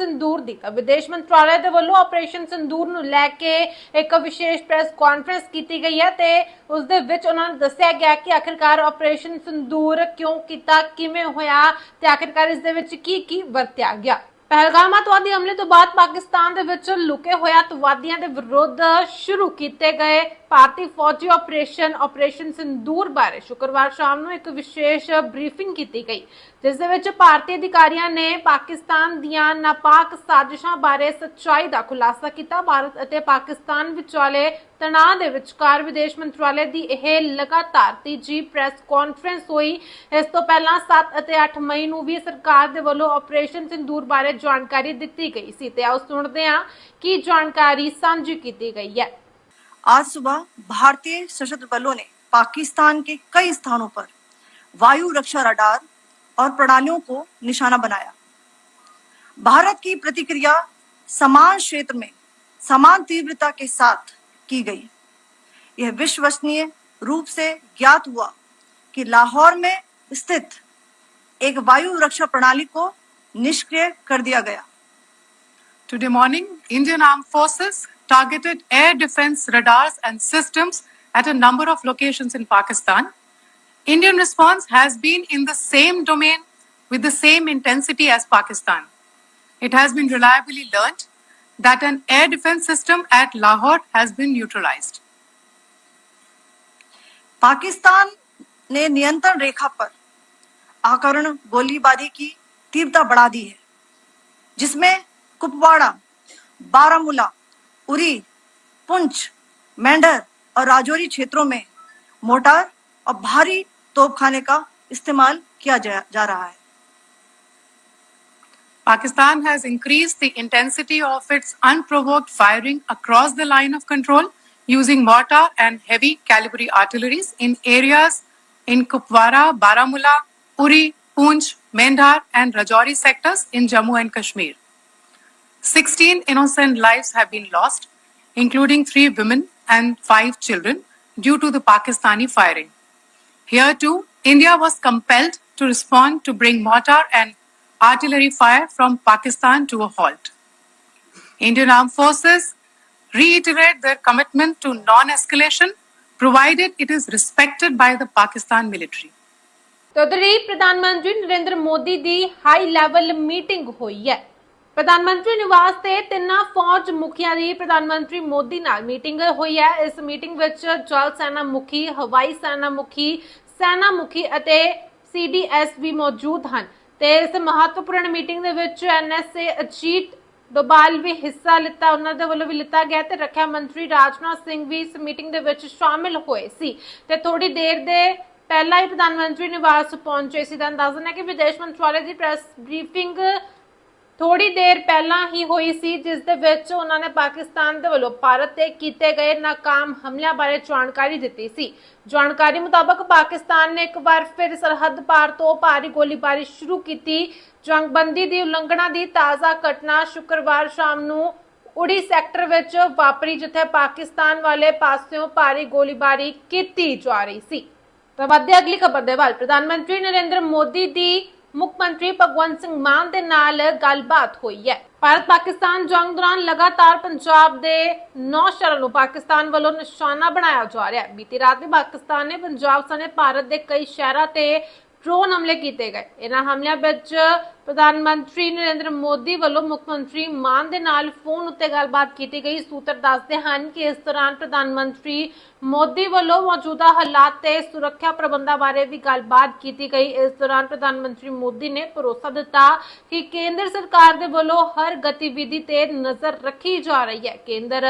ਸਿੰਦੂਰ ਦੀ ਤਾਂ ਵਿਦੇਸ਼ ਮੰਤਰਾਲੇ ਦੇ ਵੱਲੋਂ ਆਪਰੇਸ਼ਨ ਸਿੰਦੂਰ ਨੂੰ ਲੈ ਕੇ ਇੱਕ ਵਿਸ਼ੇਸ਼ ਪ੍ਰੈਸ ਕਾਨਫਰੰਸ ਕੀਤੀ ਗਈ ਹੈ ਤੇ ਉਸ ਦੇ ਵਿੱਚ ਉਹਨਾਂ ਨੇ ਦੱਸਿਆ ਗਿਆ ਕਿ ਆਖਿਰਕਾਰ ਆਪਰੇਸ਼ਨ ਸੰਦੂਰ ਕਿਉਂ ਕੀਤਾ, ਕਿਵੇਂ ਹੋਇਆ ਤੇ ਆਖਿਰਕਾਰ ਇਸ ਦੇ ਵਿੱਚ ਕੀ ਕੀ ਵਰਤਿਆ ਗਿਆ। ਪਹਿਲਗਾਮ ਅੱਤਵਾਦੀ ਹਮਲੇ ਤੋਂ ਬਾਅਦ ਪਾਕਿਸਤਾਨ ਦੇ ਵਿੱਚ ਲੁਕੇ ਹੋਏ ਅੱਤਵਾਦੀਆਂ ਦੇ ਵਿਰੁੱਧ ਸ਼ੁਰੂ ਕੀਤੇ ਗਏ ਭਾਰਤੀ ਫੌਜੀ ਆਪਰੇਸ਼ਨ ਆਪਰੇਸ਼ਨ ਸਿੰਦੂਰ ਬਾਰੇ ਸ਼ੁੱਕਰਵਾਰ ਸ਼ਾਮ ਨੂੰ ਇੱਕ ਵਿਸ਼ੇਸ਼ ਬਰੀਫਿੰਗ ਕੀਤੀ ਗਈ, ਜਿਸ ਦੇ ਵਿੱਚ ਭਾਰਤੀ ਅਧਿਕਾਰੀਆਂ ਨੇ ਪਾਕਿਸਤਾਨ ਦੀਆਂ ਨਾਪਾਕ ਸਾਜ਼ਿਸ਼ਾਂ ਬਾਰੇ ਸੱਚਾਈ ਦਾ ਖੁਲਾਸਾ ਕੀਤਾ। ਭਾਰਤ ਅਤੇ ਪਾਕਿਸਤਾਨ ਵਿਚਾਲੇ ਤਣਾਅ ਦੇ ਵਿਚਕਾਰ ਵਿਦੇਸ਼ ਮੰਤਰਾਲੇ ਦੀ ਇਹ ਲਗਾਤਾਰ ਤੀਜੀ ਪ੍ਰੈਸ ਕਾਨਫਰੰਸ ਹੋਈ। ਇਸ ਤੋਂ ਪਹਿਲਾਂ 7 ਅਤੇ 8 ਮਈ ਨੂੰ ਵੀ ਸਰਕਾਰ ਦੇ ਵੱਲੋਂ ਆਪਰੇਸ਼ਨ ਸਿੰਦੂਰ ਬਾਰੇ ਜਾਣਕਾਰੀ ਦਿੱਤੀ ਗਈ ਸੀ ਤੇ ਆਓ ਸੁਣਦੇ ਹਾਂ ਕੀ ਜਾਣਕਾਰੀ ਸਾਂਝੀ ਕੀਤੀ ਗਈ ਹੈ। आज सुबह भारतीय सशस्त्र बलों ने पाकिस्तान के कई स्थानों पर वायु रक्षा रडार और प्रणालियों को निशाना बनाया। भारत की प्रतिक्रिया समान क्षेत्र में समान तीव्रता के साथ की गई। यह विश्वसनीय रूप से ज्ञात हुआ कि लाहौर में स्थित एक वायु रक्षा प्रणाली को निष्क्रिय कर दिया गया। Today morning Indian arm Forces targeted air defense radars and systems at a number of locations in Pakistan. Indian response has been in the same domain with the same intensity as Pakistan. It has been reliably learnt that an air defense system at Lahore has been neutralized. Pakistan ने नियंत्रण रेखा पर आकरण गोलीबारी की तीव्रता बढ़ा दी है जिसमें कुपवाड़ा बारामूला उरी पुंछ मेंढर और राजौरी क्षेत्रों में मोटार और भारी तोपखाने का इस्तेमाल किया जा, जा रहा है Pakistan has increased the intensity of its unprovoked firing across the line of control using mortar and heavy caliber artilleries in areas in Kupwara, Baramulla, Uri, Poonch, Mendhar, and Rajouri sectors in Jammu and Kashmir. 16 innocent lives have been lost, including three women and five children, due to the Pakistani firing. Here too, India was compelled to respond to bring mortar and artillery fire from Pakistan to a halt. Indian Armed Forces reiterate their commitment to non escalation provided it is respected by the Pakistan military. ਤੇ ਉਧਰ ਹੀ ਪ੍ਰਧਾਨ ਮੰਤਰੀ ਨਰਿੰਦਰ ਮੋਦੀ ਦੀ high level meeting ਹੋਈ ਹੈ ਪ੍ਰਧਾਨ ਮੰਤਰੀ ਨਿਵਾਸ ਤੇ ਤਿੰਨਾਂ ਫੌਜ ਮੁਖੀਆਂ ਦੀ ਪ੍ਰਧਾਨ ਮੰਤਰੀ ਮੋਦੀ ਨਾਲ ਮੀਟਿੰਗ ਹੋਈ ਹੈ। ਇਸ ਮੀਟਿੰਗ ਵਿੱਚ ਜਲ ਸੈਨਾ ਮੁਖੀ, ਹਵਾਈ ਸੈਨਾ ਮੁਖੀ ਸੈਨਾ ਮੁਖੀ ਅਤੇ ਸੀਡੀਐਸ ਵੀ ਮੌਜੂਦ ਹਨ ਤੇ ਇਸ ਮਹੱਤਵਪੂਰਨ ਮੀਟਿੰਗ ਦੇ ਵਿੱਚ ਐਨਐਸਏ ਅਜੀਤ ਡੋਬਾਲ ਵੀ ਹਿੱਸਾ ਲਿੱਤਾ, ਉਹਨਾਂ ਦੇ ਵੱਲੋਂ ਵੀ ਲਿੱਤਾ ਗਿਆ ਤੇ ਰੱਖਿਆ ਮੰਤਰੀ ਰਾਜਨਾਥ ਸਿੰਘ ਵੀ ਇਸ ਮੀਟਿੰਗ ਦੇ ਵਿੱਚ ਸ਼ਾਮਿਲ ਹੋਏ ਸੀ। ਤੇ ਥੋੜੀ ਦੇਰ ਦੇ ਪਹਿਲਾਂ ਹੀ ਪ੍ਰਧਾਨ ਮੰਤਰੀ ਨਿਵਾਸ ਪਹੁੰਚੇ ਸੀ। ਤਾਂ ਦੱਸਣਾ ਕਿ ਵਿਦੇਸ਼ ਮੰਤਰਾਲੇ ਦੀ ਪ੍ਰੈਸ ਬਰੀਫਿੰਗ ਥੋੜੀ ਦੇਰ ਪਹਿਲਾਂ ਹੀ ਹੋਈ ਸੀ, ਜਿਸ ਦੇ ਵਿੱਚ ਉਹਨਾਂ ਨੇ ਪਾਕਿਸਤਾਨ ਦੇ ਵੱਲੋਂ ਭਾਰਤ ਤੇ ਕੀਤੇ ਗਏ ਨਾਕਾਮ ਹਮਲਿਆਂ ਬਾਰੇ ਜਾਣਕਾਰੀ ਦਿੱਤੀ ਸੀ। ਜਾਣਕਾਰੀ ਮੁਤਾਬਕ ਪਾਕਿਸਤਾਨ ਨੇ ਇੱਕ ਵਾਰ ਫਿਰ ਸਰਹੱਦ ਪਾਰ ਤੋਂ ਭਾਰੀ ਗੋਲੀਬਾਰੀ ਸ਼ੁਰੂ ਕੀਤੀ। ਜੰਗਬੰਦੀ ਦੀ ਉਲੰਘਣਾ ਦੀ ਤਾਜ਼ਾ ਘਟਨਾ ਸ਼ੁੱਕਰਵਾਰ ਸ਼ਾਮ ਨੂੰ ਉੜੀ ਸੈਕਟਰ ਵਿੱਚ ਵਾਪਰੀ, ਜਿੱਥੇ ਪਾਕਿਸਤਾਨ ਵਾਲੇ ਪਾਸਿਓਂ ਭਾਰੀ ਗੋਲੀਬਾਰੀ ਕੀਤੀ ਜਾ ਰਹੀ ਸੀ। ਤਾਂ ਵੱਧਦੇ ਅਗਲੀ ਖਬਰ ਦੇ ਵੱਲ ਪ੍ਰਧਾਨ ਮੰਤਰੀ ਨਰਿੰਦਰ ਮੋਦੀ ਦੀ ਮੁੱਖ ਮੰਤਰੀ ਭਗਵੰਤ ਸਿੰਘ ਮਾਨ ਦੇ ਨਾਲ ਗੱਲਬਾਤ ਹੋਈ ਹੈ। ਭਾਰਤ ਪਾਕਿਸਤਾਨ ਜੰਗ ਦੌਰਾਨ ਲਗਾਤਾਰ ਪੰਜਾਬ ਦੇ ਨੌ ਸ਼ਹਿਰਾਂ ਨੂੰ ਪਾਕਿਸਤਾਨ ਵੱਲੋਂ ਨਿਸ਼ਾਨਾ ਬਣਾਇਆ ਜਾ ਰਿਹਾ ਹੈ। ਬੀਤੀ ਰਾਤ ਵੀ ਪਾਕਿਸਤਾਨ ਨੇ ਪੰਜਾਬ ਸਣੇ ਭਾਰਤ ਦੇ ਕਈ ਸ਼ਹਿਰਾਂ ਤੇ ਡਰੋਨ ਹਮਲੇ ਕੀਤੇ ਗਏ। ਇਹਨਾਂ ਹਮਲਿਆਂ ਵਿੱਚ ਪ੍ਰਧਾਨ ਮੰਤਰੀ ਨਰਿੰਦਰ ਮੋਦੀ ਵੱਲੋਂ ਮੁੱਖ ਮੰਤਰੀ ਮਾਨ ਦੇ ਨਾਲ ਫੋਨ ਉੱਤੇ ਗੱਲਬਾਤ ਕੀਤੀ ਗਈ। ਸੂਤਰ ਦੱਸਦੇ ਹਨ ਕਿ ਇਸ ਦੌਰਾਨ ਪ੍ਰਧਾਨ ਮੰਤਰੀ ਮੋਦੀ ਵੱਲੋਂ ਮੌਜੂਦਾ ਹਾਲਾਤ ਤੇ ਸੁਰੱਖਿਆ ਪ੍ਰਬੰਧਾਂ ਬਾਰੇ ਵੀ ਗੱਲਬਾਤ ਕੀਤੀ ਗਈ। ਇਸ ਦੌਰਾਨ ਪ੍ਰਧਾਨ ਮੰਤਰੀ ਮੋਦੀ ਨੇ ਭਰੋਸਾ ਦਿੱਤਾ ਕਿ ਕੇਂਦਰ ਸਰਕਾਰ ਦੇ ਵੱਲੋਂ ਹਰ ਗਤੀਵਿਧੀ ਤੇ ਨਜ਼ਰ ਰੱਖੀ ਜਾ ਰਹੀ ਹੈ। ਕੇਂਦਰ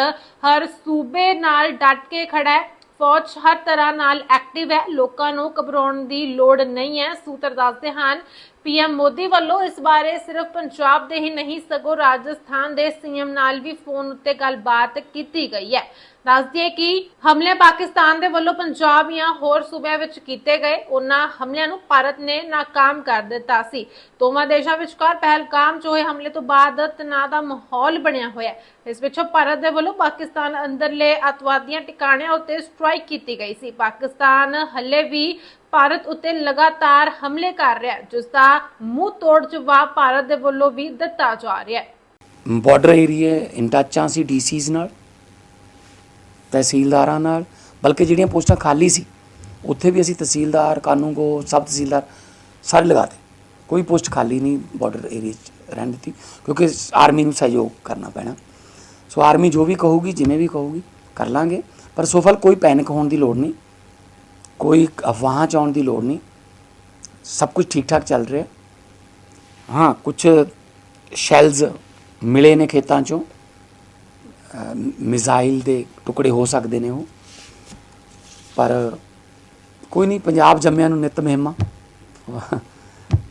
ਹਰ ਸੂਬੇ ਨਾਲ ਡਟ ਕੇ ਖੜਾ ਹੈ। ਫੌਜ ਹਰ ਤਰ੍ਹਾਂ ਨਾਲ ਐਕਟਿਵ ਹੈ। ਲੋਕਾਂ ਨੂੰ ਘਬਰਾਉਣ ਦੀ ਲੋੜ ਨਹੀਂ ਹੈ। ਸੂਤਰ ਦੱਸਦੇ ਹਨ ਪੀਐਮ ਮੋਦੀ ਵੱਲੋਂ ਇਸ ਬਾਰੇ ਸਿਰਫ ਪੰਜਾਬ ਦੇ ਹੀ ਨਹੀਂ, ਸਗੋਂ ਰਾਜਸਥਾਨ ਦੇ ਸੀਐਮ ਨਾਲ ਵੀ ਫੋਨ ਉੱਤੇ ਗੱਲਬਾਤ ਕੀਤੀ ਗਈ ਹੈ। ਦੱਸ ਦਈਏ ਕਿ ਹਮਲੇ ਪਾਕਿਸਤਾਨ ਦੇ ਵੱਲੋਂ ਪੰਜਾਬ ਜਾਂ ਹੋਰ ਸੂਬਿਆਂ ਵਿੱਚ ਕੀਤੇ ਗਏ ਉਹਨਾਂ ਹਮਲਿਆਂ ਨੂੰ ਭਾਰਤ ਨੇ ਨਾਕਾਮ ਕਰ ਦਿੱਤਾ ਸੀ। ਦੋਵਾਂ ਦੇਸ਼ਾਂ ਵਿਚਕਾਰ ਪਹਿਲਗਾਮ 'ਚ ਹੋਏ ਹਮਲੇ ਤੋਂ ਬਾਅਦ ਤਣਾਅ ਦਾ ਮਾਹੌਲ ਬਣਿਆ ਹੋਇਆ ਇਸ ਵਿੱਚੋਂ ਭਾਰਤ ਦੇ ਵੱਲੋਂ ਪਾਕਿਸਤਾਨ ਅੰਦਰਲੇ ਅਤਵਾਦੀਆਂ ਟਿਕਾਣਿਆਂ ਉੱਤੇ ਸਟ੍ਰਾਈਕ ਕੀਤੀ ਗਈ ਸੀ। ਪਾਕਿਸਤਾਨ ਹੱਲੇ ਵੀ ਭਾਰਤ ਉੱਤੇ ਲਗਾਤਾਰ ਹਮਲੇ ਕਰ ਰਿਹਾ ਹੈ, ਜਿਸ ਦਾ ਮੂੰਹ ਤੋੜ ਜਵਾਬ ਭਾਰਤ ਦੇ ਵੱਲੋਂ ਵੀ ਦਿੱਤਾ ਜਾ ਰਿਹਾ ਹੈ। ਬਾਰਡਰ ਏਰੀਆ ਇਨ ਟੱਚਾਂ ਸੀ ਡੀਸੀਜ਼ ਨਾਲ। ਤਹਿਸੀਲਦਾਰਾਂ ਨਾਲ, ਬਲਕਿ ਜਿਹੜੀਆਂ ਪੋਸਟਾਂ ਖਾਲੀ ਸੀ, ਉੱਥੇ ਵੀ ਅਸੀਂ ਤਹਿਸੀਲਦਾਰ ਕਾਨੂੰਗੋ ਸਬ ਤਹਿਸੀਲਦਾਰ ਸਾਰੇ ਲਗਾਤੇ ਕੋਈ ਪੋਸਟ ਖਾਲੀ ਨਹੀਂ ਬਾਰਡਰ ਏਰੀਆ 'ਚ ਰਹਿਣ ਦਿੱਤੀ, ਕਿਉਂਕਿ ਆਰਮੀ ਨੂੰ ਸਹਿਯੋਗ ਕਰਨਾ ਪੈਣਾ। ਸੋ ਆਰਮੀ ਜੋ ਵੀ ਕਹੂਗੀ, ਜਿਵੇਂ ਵੀ ਕਹੂਗੀ, ਕਰ ਲਾਂਗੇ। ਪਰ ਸੋਫਲ ਕੋਈ ਪੈਨਿਕ ਹੋਣ ਦੀ ਲੋੜ ਨਹੀਂ, ਕੋਈ ਅਫਵਾਹਾਂ ਚ ਆਉਣ ਦੀ ਲੋੜ ਨਹੀਂ। ਸਭ ਕੁਝ ਠੀਕ ਠਾਕ ਚੱਲ ਰਿਹਾ। ਹਾਂ ਕੁਝ ਸ਼ੈਲਜ਼ ਮਿਲੇ ਨੇ ਖੇਤਾਂ ਚੋਂ। ਮਿਜ਼ਾਈਲ ਦੇ ਟੁਕੜੇ ਹੋ ਸਕਦੇ ਨੇ ਉਹ। ਪਰ ਕੋਈ ਨਹੀਂ, ਪੰਜਾਬ ਜੰਮਿਆਂ ਨੂੰ ਨਿਤ ਮਹਿਮਾ।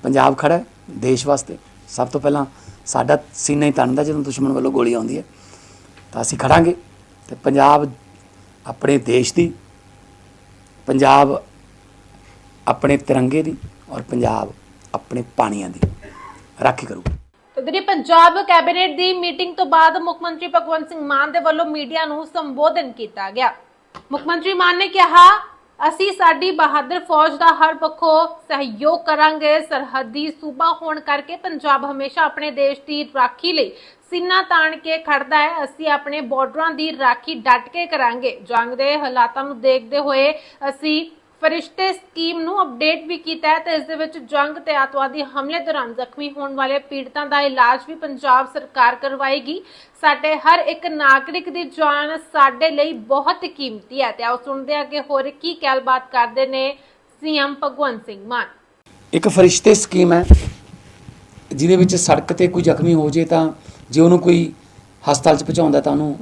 ਪੰਜਾਬ ਖੜਾ ਦੇਸ਼ ਵਾਸਤੇ। ਸਭ ਤੋਂ ਪਹਿਲਾਂ ਸਾਡਾ ਸੀਨਾ ਹੀ ਤਣਦਾ ਜਦੋਂ ਦੁਸ਼ਮਣ ਵੱਲੋਂ ਗੋਲੀ ਆਉਂਦੀ ਹੈ। ਤਾਂ ਅਸੀਂ ਖੜਾਂਗੇ ਤੇ ਪੰਜਾਬ ਆਪਣੇ ਦੇਸ਼ ਦੀ, ਪੰਜਾਬ ਆਪਣੇ ਤਿਰੰਗੇ ਦੀ ਔਰ ਪੰਜਾਬ ਆਪਣੇ ਪਾਣੀਆਂ ਦੀ। ਰਾਖੀ ਕਰੂਗਾ। ਤੇ ਪੰਜਾਬ ਕੈਬਨਿਟ ਦੀ ਮੀਟਿੰਗ ਤੋਂ ਬਾਅਦ ਮੁੱਖ ਮੰਤਰੀ ਭਗਵੰਤ ਸਿੰਘ ਮਾਨ ਦੇ ਵੱਲੋਂ ਮੀਡੀਆ ਨੂੰ ਸੰਬੋਧਨ ਕੀਤਾ ਗਿਆ। ਮੁੱਖ ਮੰਤਰੀ ਮਾਨ ਨੇ ਕਿਹਾ, ਅਸੀਂ ਸਾਡੀ ਬਹਾਦਰ ਫੌਜ ਦਾ ਹਰ ਪੱਖੋਂ ਸਹਿਯੋਗ ਕਰਾਂਗੇ। ਸਰਹੱਦੀ ਸੂਬਾ ਹੋਣ ਕਰਕੇ ਪੰਜਾਬ ਹਮੇਸ਼ਾ ਆਪਣੇ ਦੇਸ਼ ਦੀ ਰਾਖੀ ਲਈ ਸੀਨਾ ਤਾਣ ਕੇ ਖੜਦਾ ਹੈ। ਅਸੀਂ ਆਪਣੇ ਬਾਰਡਰਾਂ ਦੀ ਰਾਖੀ ਡਟ ਕੇ ਕਰਾਂਗੇ। ਜੰਗ ਦੇ ਹਾਲਾਤਾਂ ਨੂੰ ਦੇਖਦੇ ਹੋਏ ਅਸੀਂ ਫਰਿਸ਼ਤੇ ਸਕੀਮ ਨੂੰ ਅਪਡੇਟ ਵੀ ਕੀਤਾ ਹੈ ਤੇ ਇਸ ਦੇ ਵਿੱਚ ਜੰਗ ਤੇ ਆਤਵਾਦੀ ਹਮਲੇ ਦੌਰਾਨ ਜ਼ਖਮੀ ਹੋਣ ਵਾਲੇ ਪੀੜਤਾਂ ਦਾ ਇਲਾਜ ਵੀ ਪੰਜਾਬ ਸਰਕਾਰ ਕਰਵਾਏਗੀ। ਸਾਡੇ ਹਰ ਇੱਕ ਨਾਗਰਿਕ ਦੀ ਜਾਨ ਸਾਡੇ ਲਈ ਬਹੁਤ ਕੀਮਤੀ ਹੈ ਤੇ ਆਓ ਸੁਣਦੇ ਹਾਂ ਕਿ ਹੋਰ ਕੀ ਗੱਲਬਾਤ ਕਰਦੇ ਨੇ ਸੀਐਮ ਭਗਵੰਤ ਸਿੰਘ ਮਾਨ। ਇੱਕ ਫਰਿਸ਼ਤੇ ਸਕੀਮ ਹੈ, ਜਿਹਦੇ ਵਿੱਚ ਸੜਕ ਤੇ ਕੋਈ ਜ਼ਖਮੀ ਹੋ ਜੇ ਤਾਂ ਜੇ ਉਹਨੂੰ ਕੋਈ ਹਸਪਤਾਲ 'ਚ ਪਹੁੰਚਾਉਂਦਾ ਤਾਂ ਉਹਨੂੰ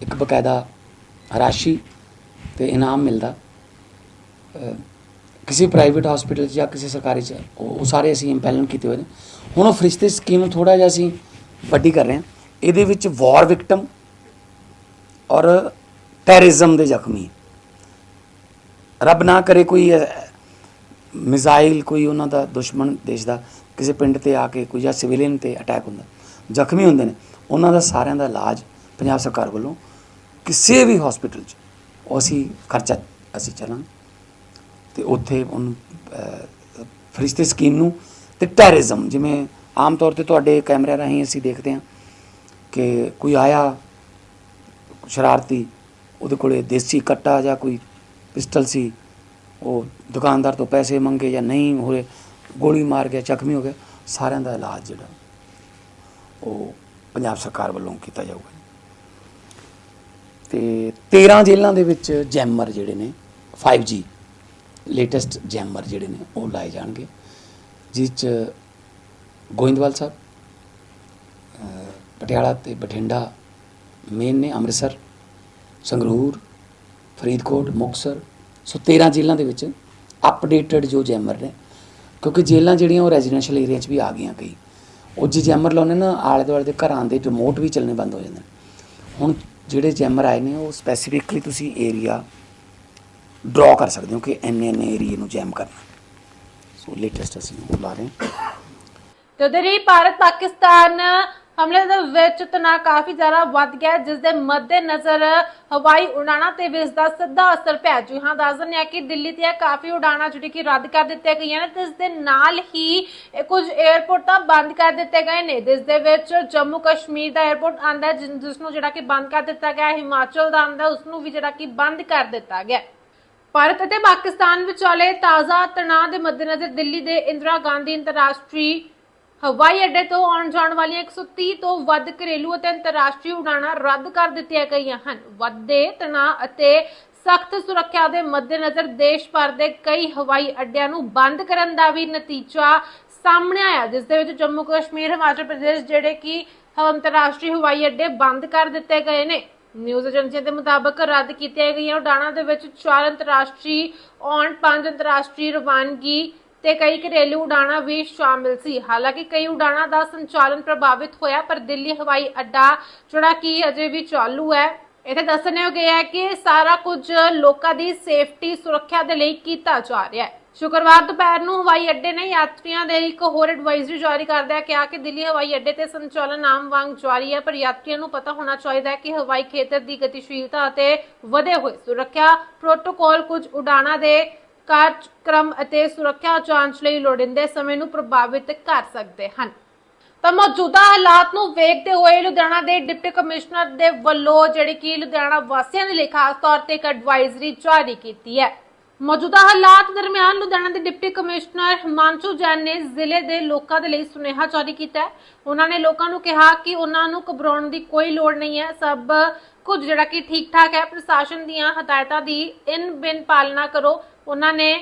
ਇੱਕ ਬਕਾਇਦਾ ਰਾਸ਼ੀ ਤੇ ਇਨਾਮ ਮਿਲਦਾ। ਕਿਸੇ ਪ੍ਰਾਈਵੇਟ ਹਸਪੀਟਲ 'ਚ ਜਾਂ ਕਿਸੇ ਸਰਕਾਰੀ 'ਚ, ਉਹ ਉਹ ਸਾਰੇ ਅਸੀਂ ਇੰਪੈਲਮੈਂਟ ਕੀਤੇ ਹੋਏ ਨੇ। ਹੁਣ ਉਹ ਫਰਿਸ਼ਤੇ ਸਕੀਮ ਨੂੰ ਥੋੜਾ ਜਿਹਾ ਅਸੀਂ ਵੱਡੀ ਕਰ ਰਹੇ ਹਾਂ। ਇਹਦੇ ਵਿੱਚ ਵਾਰ ਵਿਕਟਮ ਔਰ ਟੈਰਰਿਜ਼ਮ ਦੇ ਜ਼ਖਮੀ। ਰੱਬ ਨਾ ਕਰੇ ਕੋਈ ਮਿਜ਼ਾਈਲ ਕੋਈ ਉਹਨਾਂ ਦਾ ਦੁਸ਼ਮਣ ਦੇਸ਼ ਦਾ, ਕਿਸੇ ਪਿੰਡ ਤੇ ਆ ਕੇ ਕੋਈ ਜਾਂ ਸਿਵਿਲੀਅਨ ਤੇ ਅਟੈਕ ਹੁੰਦਾ। ਜ਼ਖਮੀ ਹੁੰਦੇ ਨੇ। ਉਹਨਾਂ ਦਾ ਸਾਰਿਆਂ ਦਾ ਇਲਾਜ ਪੰਜਾਬ ਸਰਕਾਰ ਵੱਲੋਂ ਕਿਸੇ ਵੀ ਹਸਪੀਟਲ 'ਚ। ਉਹ ਅਸੀਂ ਖਰਚਾ, ਅਸੀਂ ਚੱਲਾਂਗੇ। ਤੇ ਉੱਥੇ ਉਹਨੂੰ ਫਰਿਸ਼ਤੇ ਸਕੀਮ ਨੂੰ ਤੇ ਟੈਰਰਿਜ਼ਮ ਜਿਵੇਂ ਆਮ ਤੌਰ ਤੇ ਤੁਹਾਡੇ ਕੈਮਰਿਆਂ ਰਾਹੀਂ ਅਸੀਂ ਦੇਖਦੇ ਹਾਂ ਕਿ ਕੋਈ ਆਇਆ ਸ਼ਰਾਰਤੀ, ਉਹਦੇ ਕੋਲੇ ਦੇਸੀ ਕੱਟਾ ਜਾਂ ਕੋਈ ਪਿਸਟਲ ਸੀ, ਉਹ ਦੁਕਾਨਦਾਰ ਤੋਂ ਪੈਸੇ ਮੰਗੇ ਜਾਂ ਨਹੀਂ ਹੋਏ ਗੋਲੀ ਮਾਰ ਗਿਆ, ਜ਼ਖਮੀ ਹੋ ਗਿਆ, ਸਾਰਿਆਂ ਦਾ ਇਲਾਜ ਜਿਹੜਾ, ਉਹ ਪੰਜਾਬ ਸਰਕਾਰ ਵੱਲੋਂ ਕੀਤਾ ਜਾਊਗਾ। ਤੇ 13 ਜੇਲ੍ਹਾਂ ਦੇ ਵਿੱਚ ਜੈਮਰ ਜਿਹੜੇ ਨੇ 5G ਲੇਟੈਸਟ ਜੈਮਰ ਜਿਹੜੇ ਨੇ, ਉਹ ਲਾਏ ਜਾਣਗੇ, ਜਿਸ ਚ ਗੋਇੰਦਵਾਲ ਸਾਹਿਬ ਪਟਿਆਲਾ ਤੇ ਬਠਿੰਡਾ ਮੇਨ ਨੇ ਅੰਮ੍ਰਿਤਸਰ, ਸੰਗਰੂਰ, ਫਰੀਦਕੋਟ, ਮੁਕਤਸਰ, ਸੋ 13 ਜੇਲ੍ਹਾਂ ਦੇ ਵਿੱਚ ਅਪਡੇਟਡ ਜੋ ਜੈਮਰ ਨੇ, ਕਿਉਂਕਿ ਜੇਲ੍ਹਾਂ ਜਿਹੜੀਆਂ ਉਹ ਰੈਜ਼ੀਡੈਂਸ਼ੀਅਲ ਏਰੀਆ 'ਚ ਵੀ ਆ ਗਈਆਂ ਕਈ। ਉਹ ਜੇ ਜੈਮਰ ਲਾਉਣੇ ਨਾ, ਆਲੇ ਦੁਆਲੇ ਦੇ ਘਰਾਂ ਦੇ ਰਿਮੋਟ ਵੀ ਚੱਲਣੇ ਬੰਦ ਹੋ ਜਾਂਦੇ ਨੇ। ਹੁਣ ਜਿਹੜੇ ਜੈਮਰ ਆਏ ਨੇ, ਉਹ ਸਪੈਸੀਫਿਕਲੀ ਤੁਸੀਂ ਏਰੀਆ ਡਰਾ ਕਰ ਸਕਦੇ ਹੋ ਕਿ ਇੰਨੇ ਇੰਨੇ ਏਰੀਏ ਨੂੰ ਜੈਮ ਕਰਨਾ। ਸੋ ਲੇਟੈਸਟ ਅਸੀਂ ਉਹ ਲਾ ਰਹੇ ਹਾਂ। ਤੇ ਉਧਰ ਹੀ ਭਾਰਤ, ਪਾਕਿਸਤਾਨ ਹਮਲੇ ਦੇ ਵਿੱਚ ਤਣਾਅ ਕਾਫੀ ਜ਼ਿਆਦਾ ਵੱਧ ਗਿਆ ਜਿਸ ਦੇ ਮੱਦੇਨਜ਼ਰ ਹਵਾਈ ਉਡਾਣਾਂ ਤੇ ਵੀ ਇਸ ਦਾ ਸਿੱਧਾ ਅਸਰ ਪਿਆ ਜੀ ਹਾਂ। ਦੱਸ ਦਿੰਦੇ ਹਾਂ ਕਿ ਦਿੱਲੀ ਦੀਆਂ ਕਾਫੀ ਉਡਾਣਾਂ ਜਿਹੜੀ ਕਿ ਰੱਦ ਕਰ ਦਿੱਤੀਆਂ ਗਈਆਂ ਨੇ ਤੇ ਇਸ ਦੇ ਨਾਲ ਹੀ ਕੁਝ 에ਅਰਪੋਰਟ ਤਾਂ ਬੰਦ ਕਰ ਦਿੱਤੇ ਗਏ ਨੇ। ਜਿਸ ਦੇ ਵਿੱਚ ਜੰਮੂ ਕਸ਼ਮੀਰ ਦਾ 에ਅਰਪੋਰਟ ਆਂਦਾ ਜਿਸ ਨੂੰ ਜਿਹੜਾ ਕਿ ਬੰਦ ਕਰ ਦਿੱਤਾ ਗਿਆ ਹਿਮਾਚਲ ਦਾ ਆਂਦਾ ਉਸ ਨੂੰ ਵੀ ਜਿਹੜਾ ਕਿ ਬੰਦ ਕਰ ਦਿੱਤਾ ਗਿਆ ਭਾਰਤ ਅਤੇ ਪਾਕਿਸਤਾਨ ਵਿਚਾਲੇ ਤਾਜ਼ਾ ਤਣਾਅ ਦੇ ਮੱਦੇਨਜ਼ਰ ਦਿੱਲੀ ਦੇ ਇੰਦਰਾ ਗਾਂਧੀ ਅੰਤਰਰਾਸ਼ਟਰੀ ਹਵਾਈ ਅੱਡੇ ਤੋਂ ਆਉਣ ਜਾਣ ਵਾਲੀਆਂ 130 ਤੋਂ ਵੱਧ ਘਰੇਲੂ ਅਤੇ ਅੰਤਰਰਾਸ਼ਟਰੀ ਉਡਾਣਾਂ ਰੱਦ ਕਰ ਦਿੱਤੀਆਂ ਗਈਆਂ ਹਨ। ਵੱਧਦੇ ਤਣਾਅ ਅਤੇ ਸਖਤ ਸੁਰੱਖਿਆ ਦੇ ਮੱਦੇਨਜ਼ਰ ਦੇਸ਼ ਭਰ ਦੇ ਕਈ ਹਵਾਈ ਅੱਡਿਆਂ ਨੂੰ ਬੰਦ ਕਰਨ ਦਾ ਵੀ ਨਤੀਜਾ ਸਾਹਮਣੇ ਆਇਆ, ਜਿਸ ਦੇ ਵਿੱਚ ਜੰਮੂ ਕਸ਼ਮੀਰ, ਹਿਮਾਚਲ ਪ੍ਰਦੇਸ਼, ਜਿਹੜੇ ਕਿ ਅੰਤਰਰਾਸ਼ਟਰੀ ਹਵਾਈ ਅੱਡੇ ਬੰਦ ਕਰ ਦਿੱਤੇ ਗਏ ਨੇ। ਨਿਊਜ਼ ਏਜੰਸੀਆਂ ਦੇ ਮੁਤਾਬਕ ਰੱਦ ਕੀਤੀਆਂ ਗਈਆਂ ਉਡਾਣਾਂ ਦੇ ਵਿੱਚ ਚਾਰ ਅੰਤਰਰਾਸ਼ਟਰੀ ਔਨ ਪੰਜ ਅੰਤਰਰਾਸ਼ਟਰੀ ਰਵਾਨਗੀ ਤੇ ਕਈ ਘਰੇਲੂ ਉਡਾਣਾਂ ਵੀ ਸ਼ਾਮਿਲ ਸੀ। ਹਾਲਾਂਕਿ ਕਈ ਉਡਾਣਾਂ ਦਾ ਸੰਚਾਲਨ ਪ੍ਰਭਾਵਿਤ ਹੋਇਆ, ਪਰ ਦਿੱਲੀ ਹਵਾਈ ਅੱਡਾ, ਜਿਹੜਾ ਕਿ ਅਜੇ ਵੀ ਚਾਲੂ ਹੈ, ਇਥੇ ਦੱਸਣਯੋਗ ਗਿਆ ਹੈ ਕਿ ਸਾਰਾ ਕੁਝ ਲੋਕਾਂ ਦੀ ਸੇਫਟੀ, ਸੁਰੱਖਿਆ ਦੇ ਲਈ ਕੀਤਾ ਜਾ ਰਿਹਾ ਹੈ। ਸ਼ੁੱਕਰਵਾਰ ਦੁਪਹਿਰ ਨੂੰ ਹਵਾਈ ਅੱਡੇ ਨੇ ਯਾਤਰੀਆਂ ਦੇ ਲਈ ਇੱਕ ਹੋਰ ਐਡਵਾਈਜ਼ਰੀ ਜਾਰੀ ਕਰਦਿਆਂ ਕਿਹਾ ਕਿ ਦਿੱਲੀ ਹਵਾਈ ਅੱਡੇ ਤੇ ਸੰਚਾਲਨ ਆਮ ਵਾਂਗ ਜਾਰੀ ਹੈ, ਪਰ ਯਾਤਰੀਆਂ ਨੂੰ ਪਤਾ ਹੋਣਾ ਚਾਹੀਦਾ ਹੈ ਕਿ ਹਵਾਈ ਖੇਤਰ ਦੀ ਗਤੀਸ਼ੀਲਤਾ ਅਤੇ ਵਧੇ ਹੋਏ ਸੁਰੱਖਿਆ ਪ੍ਰੋਟੋਕਾਲ ਕੁਝ ਉਡਾਣਾਂ ਦੇ ਕਾਰਜਕ੍ਰਮ ਅਤੇ ਸੁਰੱਖਿਆ ਜਾਂਚ ਲਈ ਲੋੜੀਂਦੇ ਸਮੇਂ ਨੂੰ ਪ੍ਰਭਾਵਿਤ ਕਰ ਸਕਦੇ ਹਨ। ਤਾਂ ਮੌਜੂਦਾ ਹਾਲਾਤ ਨੂੰ ਵੇਖਦੇ ਹੋਏ ਲੁਧਿਆਣਾ ਦੇ ਡਿਪਟੀ ਕਮਿਸ਼ਨਰ ਦੇ ਵੱਲੋਂ ਜਿਹੜੀ ਕਿ ਲੁਧਿਆਣਾ ਵਾਸੀਆਂ ਦੇ ਲਈ ਖਾਸ ਤੌਰ ਤੇ ਇੱਕ ਐਡਵਾਈਜ਼ਰੀ ਜਾਰੀ ਕੀਤੀ ਹੈ। ਮੌਜੂਦਾ ਹਾਲਾਤ ਦਰਮਿਆਨ ਲੁਧਿਆਣਾ ਦੇ ਡਿਪਟੀ ਕਮਿਸ਼ਨਰ ਹਿਮਾਂਸ਼ੂ ਜੈਨ ਨੇ ਜ਼ਿਲ੍ਹੇ ਦੇ ਲੋਕਾਂ ਦੇ ਲਈ ਸੁਨੇਹਾ ਜਾਰੀ ਕੀਤਾ ਹੈ। ਉਹਨਾਂ ਨੇ ਲੋਕਾਂ ਨੂੰ ਕਿਹਾ ਕਿ ਉਹਨਾਂ ਨੂੰ ਘਬਰਾਉਣ ਦੀ ਕੋਈ ਲੋੜ ਨਹੀਂ ਹੈ। ਸਭ ਕੁਝ ਜਿਹੜਾ ਕਿ ਠੀਕ ਠਾਕ ਹੈ। ਪ੍ਰਸ਼ਾਸਨ ਦੀਆਂ ਹਦਾਇਤਾਂ ਦੀ ਇਨ ਬਿਨ ਪਾਲਣਾ ਕਰੋ। ਉਹਨਾਂ ਨੇ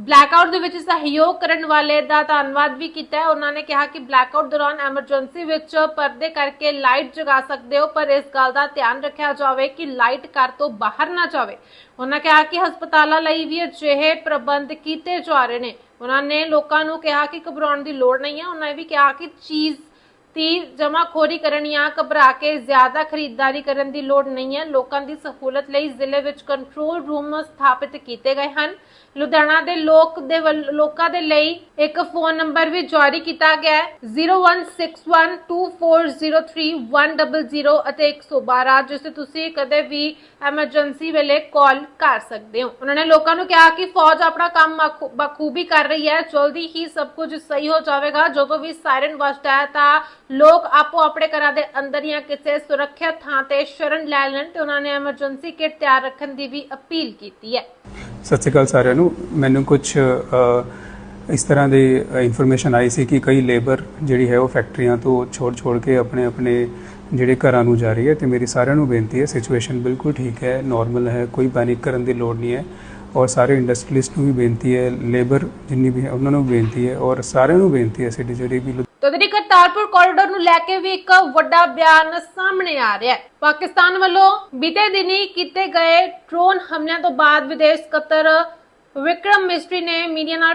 ਬਲੈਕਆਊਟ ਦੇ ਵਿੱਚ ਸਹਿਯੋਗ ਕਰਨ ਵਾਲੇ ਦਾ ਧੰਨਵਾਦ ਵੀ ਕੀਤਾ ਉਹਨਾਂ ਨੇ ਕਿਹਾ ਕਿ ਬਲੈਕਆਊਟ ਦੌਰਾਨ ਐਮਰਜੈਂਸੀ ਵਿੱਚ ਪਰਦੇ ਕਰਕੇ ਲਾਈਟ ਜਗਾ ਸਕਦੇ ਹੋ, ਪਰ ਇਸ ਗੱਲ ਦਾ ਧਿਆਨ ਰੱਖਿਆ ਜਾਵੇ ਕਿ ਲਾਈਟ ਘਰ ਤੋਂ ਬਾਹਰ ਨਾ ਜਾਵੇ। ਉਹਨਾਂ ਕਿਹਾ ਕਿ ਹਸਪਤਾਲਾਂ ਲਈ ਵੀ ਅਜਿਹੇ ਪ੍ਰਬੰਧ ਕੀਤੇ ਜਾ ਰਹੇ ਨੇ। ਉਹਨਾਂ ਨੇ ਲੋਕਾਂ ਨੂੰ ਕਿਹਾ ਕਿ ਘਬਰਾਉਣ ਦੀ ਲੋੜ ਨਹੀਂ ਹੈ। ਉਹਨਾਂ ਨੇ ਵੀ ਕਿਹਾ ਕਿ ਚੀਜ਼ ਦੀ ਜਮਾਖੋਰੀ ਕਰਨ ਜਾਂ ਘਬਰਾ ਕੇ ਜ਼ਿਆਦਾ ਖਰੀਦਦਾਰੀ ਕਰਨ ਦੀ ਲੋੜ ਨਹੀਂ ਹੈ। ਲੋਕਾਂ ਦੀ ਸਹੂਲਤ ਲਈ ਜ਼ਿਲ੍ਹੇ ਵਿੱਚ ਕੰਟਰੋਲ ਰੂਮ ਸਥਾਪਿਤ ਕੀਤੇ ਗਏ ਹਨ। ਲੁਧਿਆਣਾ ਦੇ ਲੋਕ ਦੇ ਲੋਕਾਂ ਦੇ ਲਈ ਇੱਕ ਫੋਨ ਨੰਬਰ ਵੀ ਜਾਰੀ ਕੀਤਾ ਗਿਆ ਹੈ। 0161240310 ਅਤੇ 112 ਜਿਸ ਤੇ ਤੁਸੀਂ ਕਦੇ ਵੀ ਐਮਰਜੈਂਸੀ ਵੇਲੇ ਕਾਲ ਕਰ ਸਕਦੇ ਹੋ। ਉਹਨਾਂ ਨੇ ਲੋਕਾਂ ਨੂੰ ਕਿਹਾ ਕਿ ਫੌਜ ਆਪਣਾ ਕੰਮ ਬਖੂ- ਬਖੂਬੀ ਕਰ ਰਹੀ ਹੈ। ਜਲਦੀ ਹੀ ਸਭ ਕੁਝ ਸਹੀ ਹੋ ਜਾਵੇਗਾ। ਜਦੋਂ ਵੀ ਸਾਇਰਨ ਵੱਜਦਾ ਹੈ ਤਾਂ ਲੋਕ ਆਪੋ ਆਪਣੇ ਘਰਾਂ ਦੇ ਅੰਦਰ ਜਾਂ ਕਿਸੇ ਸੁਰੱਖਿਅਤ ਥਾਂ ਤੇ ਸ਼ਰਨ ਲੈ ਲੈਣ ਤੇ ਉਹਨਾਂ ਨੇ ਐਮਰਜੈਂਸੀ ਕਿਟ ਤਿਆਰ ਰੱਖਣ ਦੀ ਵੀ ਅਪੀਲ ਕੀਤੀ ਹੈ। ਸਤਿ ਸ਼੍ਰੀ ਅਕਾਲ ਸਾਰਿਆਂ ਨੂੰ। ਮੈਨੂੰ ਕੁਝ ਇਸ ਤਰ੍ਹਾਂ ਦੀ ਇਨਫੋਰਮੇਸ਼ਨ ਆਈ ਸੀ ਕਿ ਕਈ ਲੇਬਰ ਜਿਹੜੀ ਹੈ ਉਹ ਫੈਕਟਰੀਆਂ ਤੋਂ ਛੋੜ ਛੋੜ ਕੇ ਆਪਣੇ ਆਪਣੇ ਜਿਹੜੇ ਘਰਾਂ ਨੂੰ ਜਾ ਰਹੀ ਹੈ ਤੇ ਮੇਰੀ ਸਾਰਿਆਂ ਨੂੰ ਬੇਨਤੀ ਹੈ ਸਿਚੁਏਸ਼ਨ ਬਿਲਕੁਲ ਠੀਕ ਹੈ ਨਾਰਮਲ ਹੈ, ਕੋਈ ਪੈਨਿਕ ਕਰਨ ਦੀ ਲੋੜ ਨਹੀਂ ਹੈ। ਔਰ ਸਾਰੇ ਇੰਡਸਟਰੀਲਿਸਟ ਨੂੰ ਵੀ ਬੇਨਤੀ ਹੈ ਲੇਬਰ ਜਿੰਨੀ ਵੀ ਹੈ ਉਹਨਾਂ ਨੂੰ ਬੇਨਤੀ ਹੈ ਔਰ ਸਾਰਿਆਂ ਨੂੰ ਬੇਨਤੀ ਹੈ ਸਿਟੀ ਜਿਹੜੀ ਵੀ ਲੁ- ਤਦਰੀ ਕਰਤਾਰਪੁਰ ਕੋਰੀਡੋਰ ਨੂੰ ਲੈ ਕੇ ਵੀ ਇੱਕ ਵੱਡਾ ਬਿਆਨ ਸਾਹਮਣੇ ਆ ਰਿਹਾ ਹੈ। ਪਾਕਿਸਤਾਨ ਵੱਲੋਂ ਬੀਤੇ ਦਿਨੀ ਕੀਤੇ ਗਏ ਡਰੋਨ ਹਮਲਿਆਂ ਤੋਂ ਬਾਅਦ ਵਿਦੇਸ਼ ਸਕੱਤਰ ਵਿਕਰਮ ਮਿਸਟਰੀ ਨੇ ਮੀਡੀਆ ਨਾਲ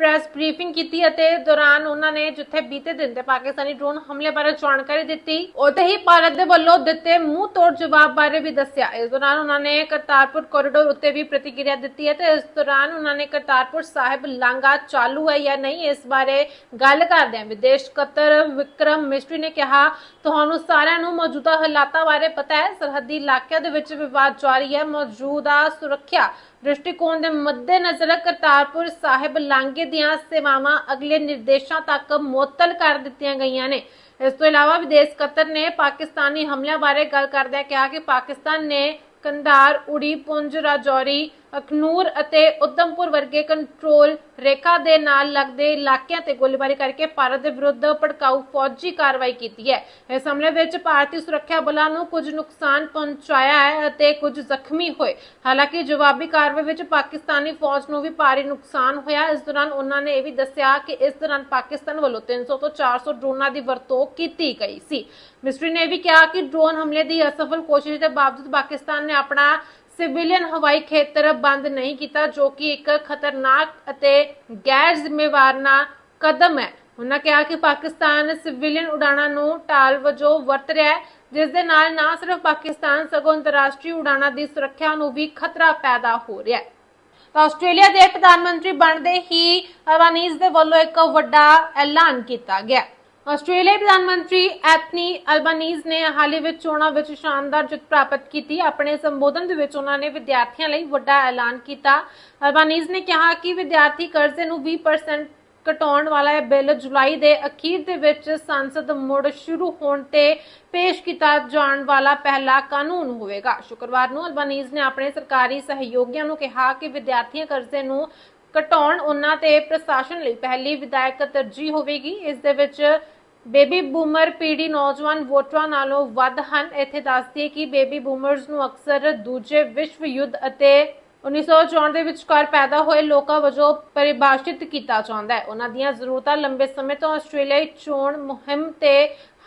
ਪ੍ਰੈਸ ਬਰੀਫਿੰਗ ਕੀਤੀ ਅਤੇ ਦੌਰਾਨ ਉਹਨਾਂ ਨੇ ਜਿੱਥੇ ਬੀਤੇ ਦਿਨ ਤੇ ਪਾਕਿਸਤਾਨੀ ਡਰੋਨ ਹਮਲੇ ਬਾਰੇ ਜਾਣਕਾਰੀ ਦਿੱਤੀ, ਉੱਥੇ ਹੀ ਭਾਰਤ ਦੇ ਵੱਲੋਂ ਦਿੱਤੇ ਮੂੰਹ ਤੋੜ ਜਵਾਬ ਬਾਰੇ ਵੀ ਦੱਸਿਆ। ਇਸ ਦੌਰਾਨ ਉਹਨਾਂ ਨੇ ਕਰਤਾਰਪੁਰ ਕੋਰੀਡੋਰ ਉੱਤੇ ਵੀ ਪ੍ਰਤੀਕਿਰਿਆ ਦਿੱਤੀ ਹੈ ਤੇ ਇਸ ਦੌਰਾਨ ਉਹਨਾਂ ਨੇ ਕਰਤਾਰਪੁਰ ਸਾਹਿਬ ਲਾਂਘਾ ਚਾਲੂ ਹੈ ਜਾਂ ਨਹੀਂ, ਇਸ ਬਾਰੇ ਗੱਲ ਕਰਦੇ ਹਾਂ ਵਿਦੇਸ਼ ਸਕੱਤਰ ਵਿਕਰਮ ਮਿਸਟਰੀ ਨੇ ਕਿਹਾ, ਤੁਹਾਨੂੰ ਸਾਰਿਆਂ ਨੂੰ ਮੌਜੂਦਾ ਹਾਲਾਤਾਂ ਬਾਰੇ ਪਤਾ ਹੈ। ਸਰਹੱਦੀ ਇਲਾਕਿਆਂ ਦੇ ਵਿੱਚ ਵਿਵਾਦ ਜਾਰੀ ਹੈ। ਮੌਜੂਦਾ ਸੁਰੱਖਿਆ ਦ੍ਰਿਸ਼ਟੀਕੋਣ ਦੇ ਮੱਦੇਨਜ਼ਰ ਕਰਤਾਰਪੁਰ ਸਾਹਿਬ ਲਾਂਘੇ ਦੀਆਂ ਸੇਵਾਵਾਂ ਅਗਲੇ ਨਿਰਦੇਸ਼ਾਂ ਤੱਕ ਮੁਅੱਤਲ ਕਰ ਦਿੱਤੀਆਂ ਗਈਆਂ ਨੇ। ਇਸ ਤੋਂ ਇਲਾਵਾ ਵਿਦੇਸ਼ ਸਕੱਤਰ ਨੇ ਪਾਕਿਸਤਾਨੀ ਹਮਲਿਆਂ ਬਾਰੇ ਗੱਲ ਕਰਦਿਆਂ ਕਿਹਾ ਕਿ ਪਾਕਿਸਤਾਨ ਨੇ ਕੰਧਾਰ, ਉੜੀ, ਪੁੰਜ, ਰਾਜੌਰੀ ਅਖਨੂਰ ਅਤੇ ਉਦਮਪੁਰ ਵਰਗੇ ਕੰਟਰੋਲ ਰੇਖਾ ਦੇ ਨਾਲ ਲੱਗਦੇ ਇਲਾਕਿਆਂ ਤੇ ਗੋਲੀਬਾਰੀ ਕਰਕੇ ਭਾਰਤ ਦੇ ਵਿਰੁੱਧ ਭੜਕਾਊ ਫੌਜੀ ਕਾਰਵਾਈ ਕੀਤੀ ਹੈ। ਇਸ ਹਮਲੇ ਵਿੱਚ ਭਾਰਤੀ ਸੁਰੱਖਿਆ ਬਲਾਂ ਨੂੰ ਕੁਝ ਨੁਕਸਾਨ ਪਹੁੰਚਾਇਆ ਹੈ ਅਤੇ ਕੁਝ ਜ਼ਖਮੀ ਹੋਏ। ਹਾਲਾਂਕਿ ਜਵਾਬੀ ਕਾਰਵਾਈ ਵਿੱਚ ਪਾਕਿਸਤਾਨੀ ਫੌਜ ਨੂੰ ਵੀ ਭਾਰੀ ਨੁਕਸਾਨ ਹੋਇਆ। ਇਸ ਦੌਰਾਨ ਉਹਨਾਂ ਨੇ ਇਹ ਵੀ ਦੱਸਿਆ ਕਿ ਇਸ ਦੌਰਾਨ ਪਾਕਿਸਤਾਨ ਵੱਲੋਂ 300 ਤੋਂ 400 ਡਰੋਨਾਂ ਦੀ ਵਰਤੋਂ ਕੀਤੀ ਗਈ ਸੀ। ਮਿਸਟਰੀ ਨੇ ਇਹ ਵੀ ਕਿਹਾ ਕਿ ਡਰੋਨ ਹਮਲੇ ਦੀ ਅਸਫਲ ਕੋਸ਼ਿਸ਼ ਦੇ ਬਾਵਜੂਦ ਪਾਕਿਸਤਾਨ ਨੇ ਆਪਣਾ ਸਿਵਿਲੀਅਨ ਹਵਾਈ ਖੇਤਰ ਬੰਦ ਨਹੀਂ ਕੀਤਾ, ਜੋ ਕਿ ਇੱਕ ਖਤਰਨਾਕ ਅਤੇ ਗੈਰ ਜ਼ਿੰਮੇਵਾਰਨਾ ਕਦਮ ਹੈ। ਉਹਨਾਂ ਕਿਹਾ ਕਿ ਪਾਕਿਸਤਾਨ ਸਿਵਿਲੀਅਨ ਉਡਾਣਾਂ ਨੂੰ ਟਾਲ ਵਜੋਂ ਵਰਤ ਰਿਹਾ ਹੈ, ਜਿਸ ਦੇ ਨਾਲ ਨਾ ਸਿਰਫ ਪਾਕਿਸਤਾਨ, ਸਗੋਂ ਅੰਤਰਰਾਸ਼ਟਰੀ ਉਡਾਣਾਂ ਦੀ ਸੁਰੱਖਿਆ ਨੂੰ ਵੀ ਖਤਰਾ ਪੈਦਾ ਹੋ ਰਿਹਾ ਹੈ। ਤਾਂ ਆਸਟ੍ਰੇਲੀਆ ਦੇ ਪ੍ਰਧਾਨ ਮੰਤਰੀ ਬਣਦੇ ਹੀ ਅਲਬਾਨੀਜ਼ ਦੇ ਵੱਲੋਂ ਇੱਕ ਵੱਡਾ ਐਲਾਨ ਕੀਤਾ ਗਿਆ ਆਸਟ੍ਰੇਲੀਆਈ ਪ੍ਰਧਾਨ ਮੰਤਰੀ ਐਥਨੀ ਅਲਬਾਨੀਜ਼ ਨੇ ਹਾਲ ਵਿੱਚ ਚੋਣਾਂ ਵਿੱਚ ਸ਼ਾਨਦਾਰ ਜਿੱਤ ਪ੍ਰਾਪਤ ਕੀਤੀ। ਆਪਣੇ ਸੰਬੋਧਨ ਦੇ ਵਿੱਚ ਉਹਨਾਂ ਨੇ ਵਿਦਿਆਰਥੀਆਂ ਲਈ ਵੱਡਾ ਐਲਾਨ ਕੀਤਾ। ਅਲਬਾਨੀਜ਼ ਨੇ ਕਿਹਾ ਕਿ ਵਿਦਿਆਰਥੀ ਕਰਜ਼ੇ ਨੂੰ 20% ਘਟਾਉਣ ਵਾਲਾ ਇਹ ਬਿੱਲ ਜੁਲਾਈ ਦੇ ਅਖੀਰ ਦੇ ਵਿੱਚ ਸੰਸਦ ਮੁੜ ਸ਼ੁਰੂ ਹੋਣ ਤੇ ਪੇਸ਼ ਕੀਤਾ ਜਾਣ ਵਾਲਾ ਪਹਿਲਾ ਕਾਨੂੰਨ ਹੋਵੇਗਾ। ਸ਼ੁੱਕਰਵਾਰ ਨੂੰ ਅਲਬਾਨੀਜ਼ ਨੇ ਆਪਣੇ ਸਰਕਾਰੀ ਸਹਿਯੋਗੀਆਂ ਨੂੰ ਕਿਹਾ ਕਿ ਵਿਦਿਆਰਥੀਆਂ ਕਰਜ਼ੇ ਨੂੰ ਘਟਾਉਣ ਉਹਨਾਂ ਤੇ ਪ੍ਰਸ਼ਾਸਨ ਲਈ ਪਹਿਲੀ ਵਿਧਾਇਕ ਤਰਜੀਹ ਹੋਵੇਗੀ। ਇਸ ਦੇ ਵਿੱਚ ਬੇਬੀ ਬੂਮਰ ਪੀੜੀ ਨੌਜਵਾਨ ਵੋਟਰਾਂ ਨਾਲੋਂ ਵੱਧ ਹਨ। ਇੱਥੇ ਦੱਸਦੀ ਹੈ ਕਿ ਬੇਬੀ ਬੂਮਰਜ਼ ਨੂੰ ਅਕਸਰ ਦੂਜੇ ਵਿਸ਼ਵ ਯੁੱਧ ਅਤੇ 1964 ਦੇ ਵਿਚਕਾਰ ਪੈਦਾ ਹੋਏ ਲੋਕਾਂ ਵਜੋਂ ਪਰਿਭਾਸ਼ਿਤ ਕੀਤਾ ਜਾਂਦਾ ਹੈ। ਉਹਨਾਂ ਦੀਆਂ ਜ਼ਰੂਰਤਾਂ ਲੰਬੇ ਸਮੇਂ ਤੋਂ ਆਸਟ੍ਰੇਲੀਆਈ ਚੋਣ ਮੁਹਿੰਮ ਤੇ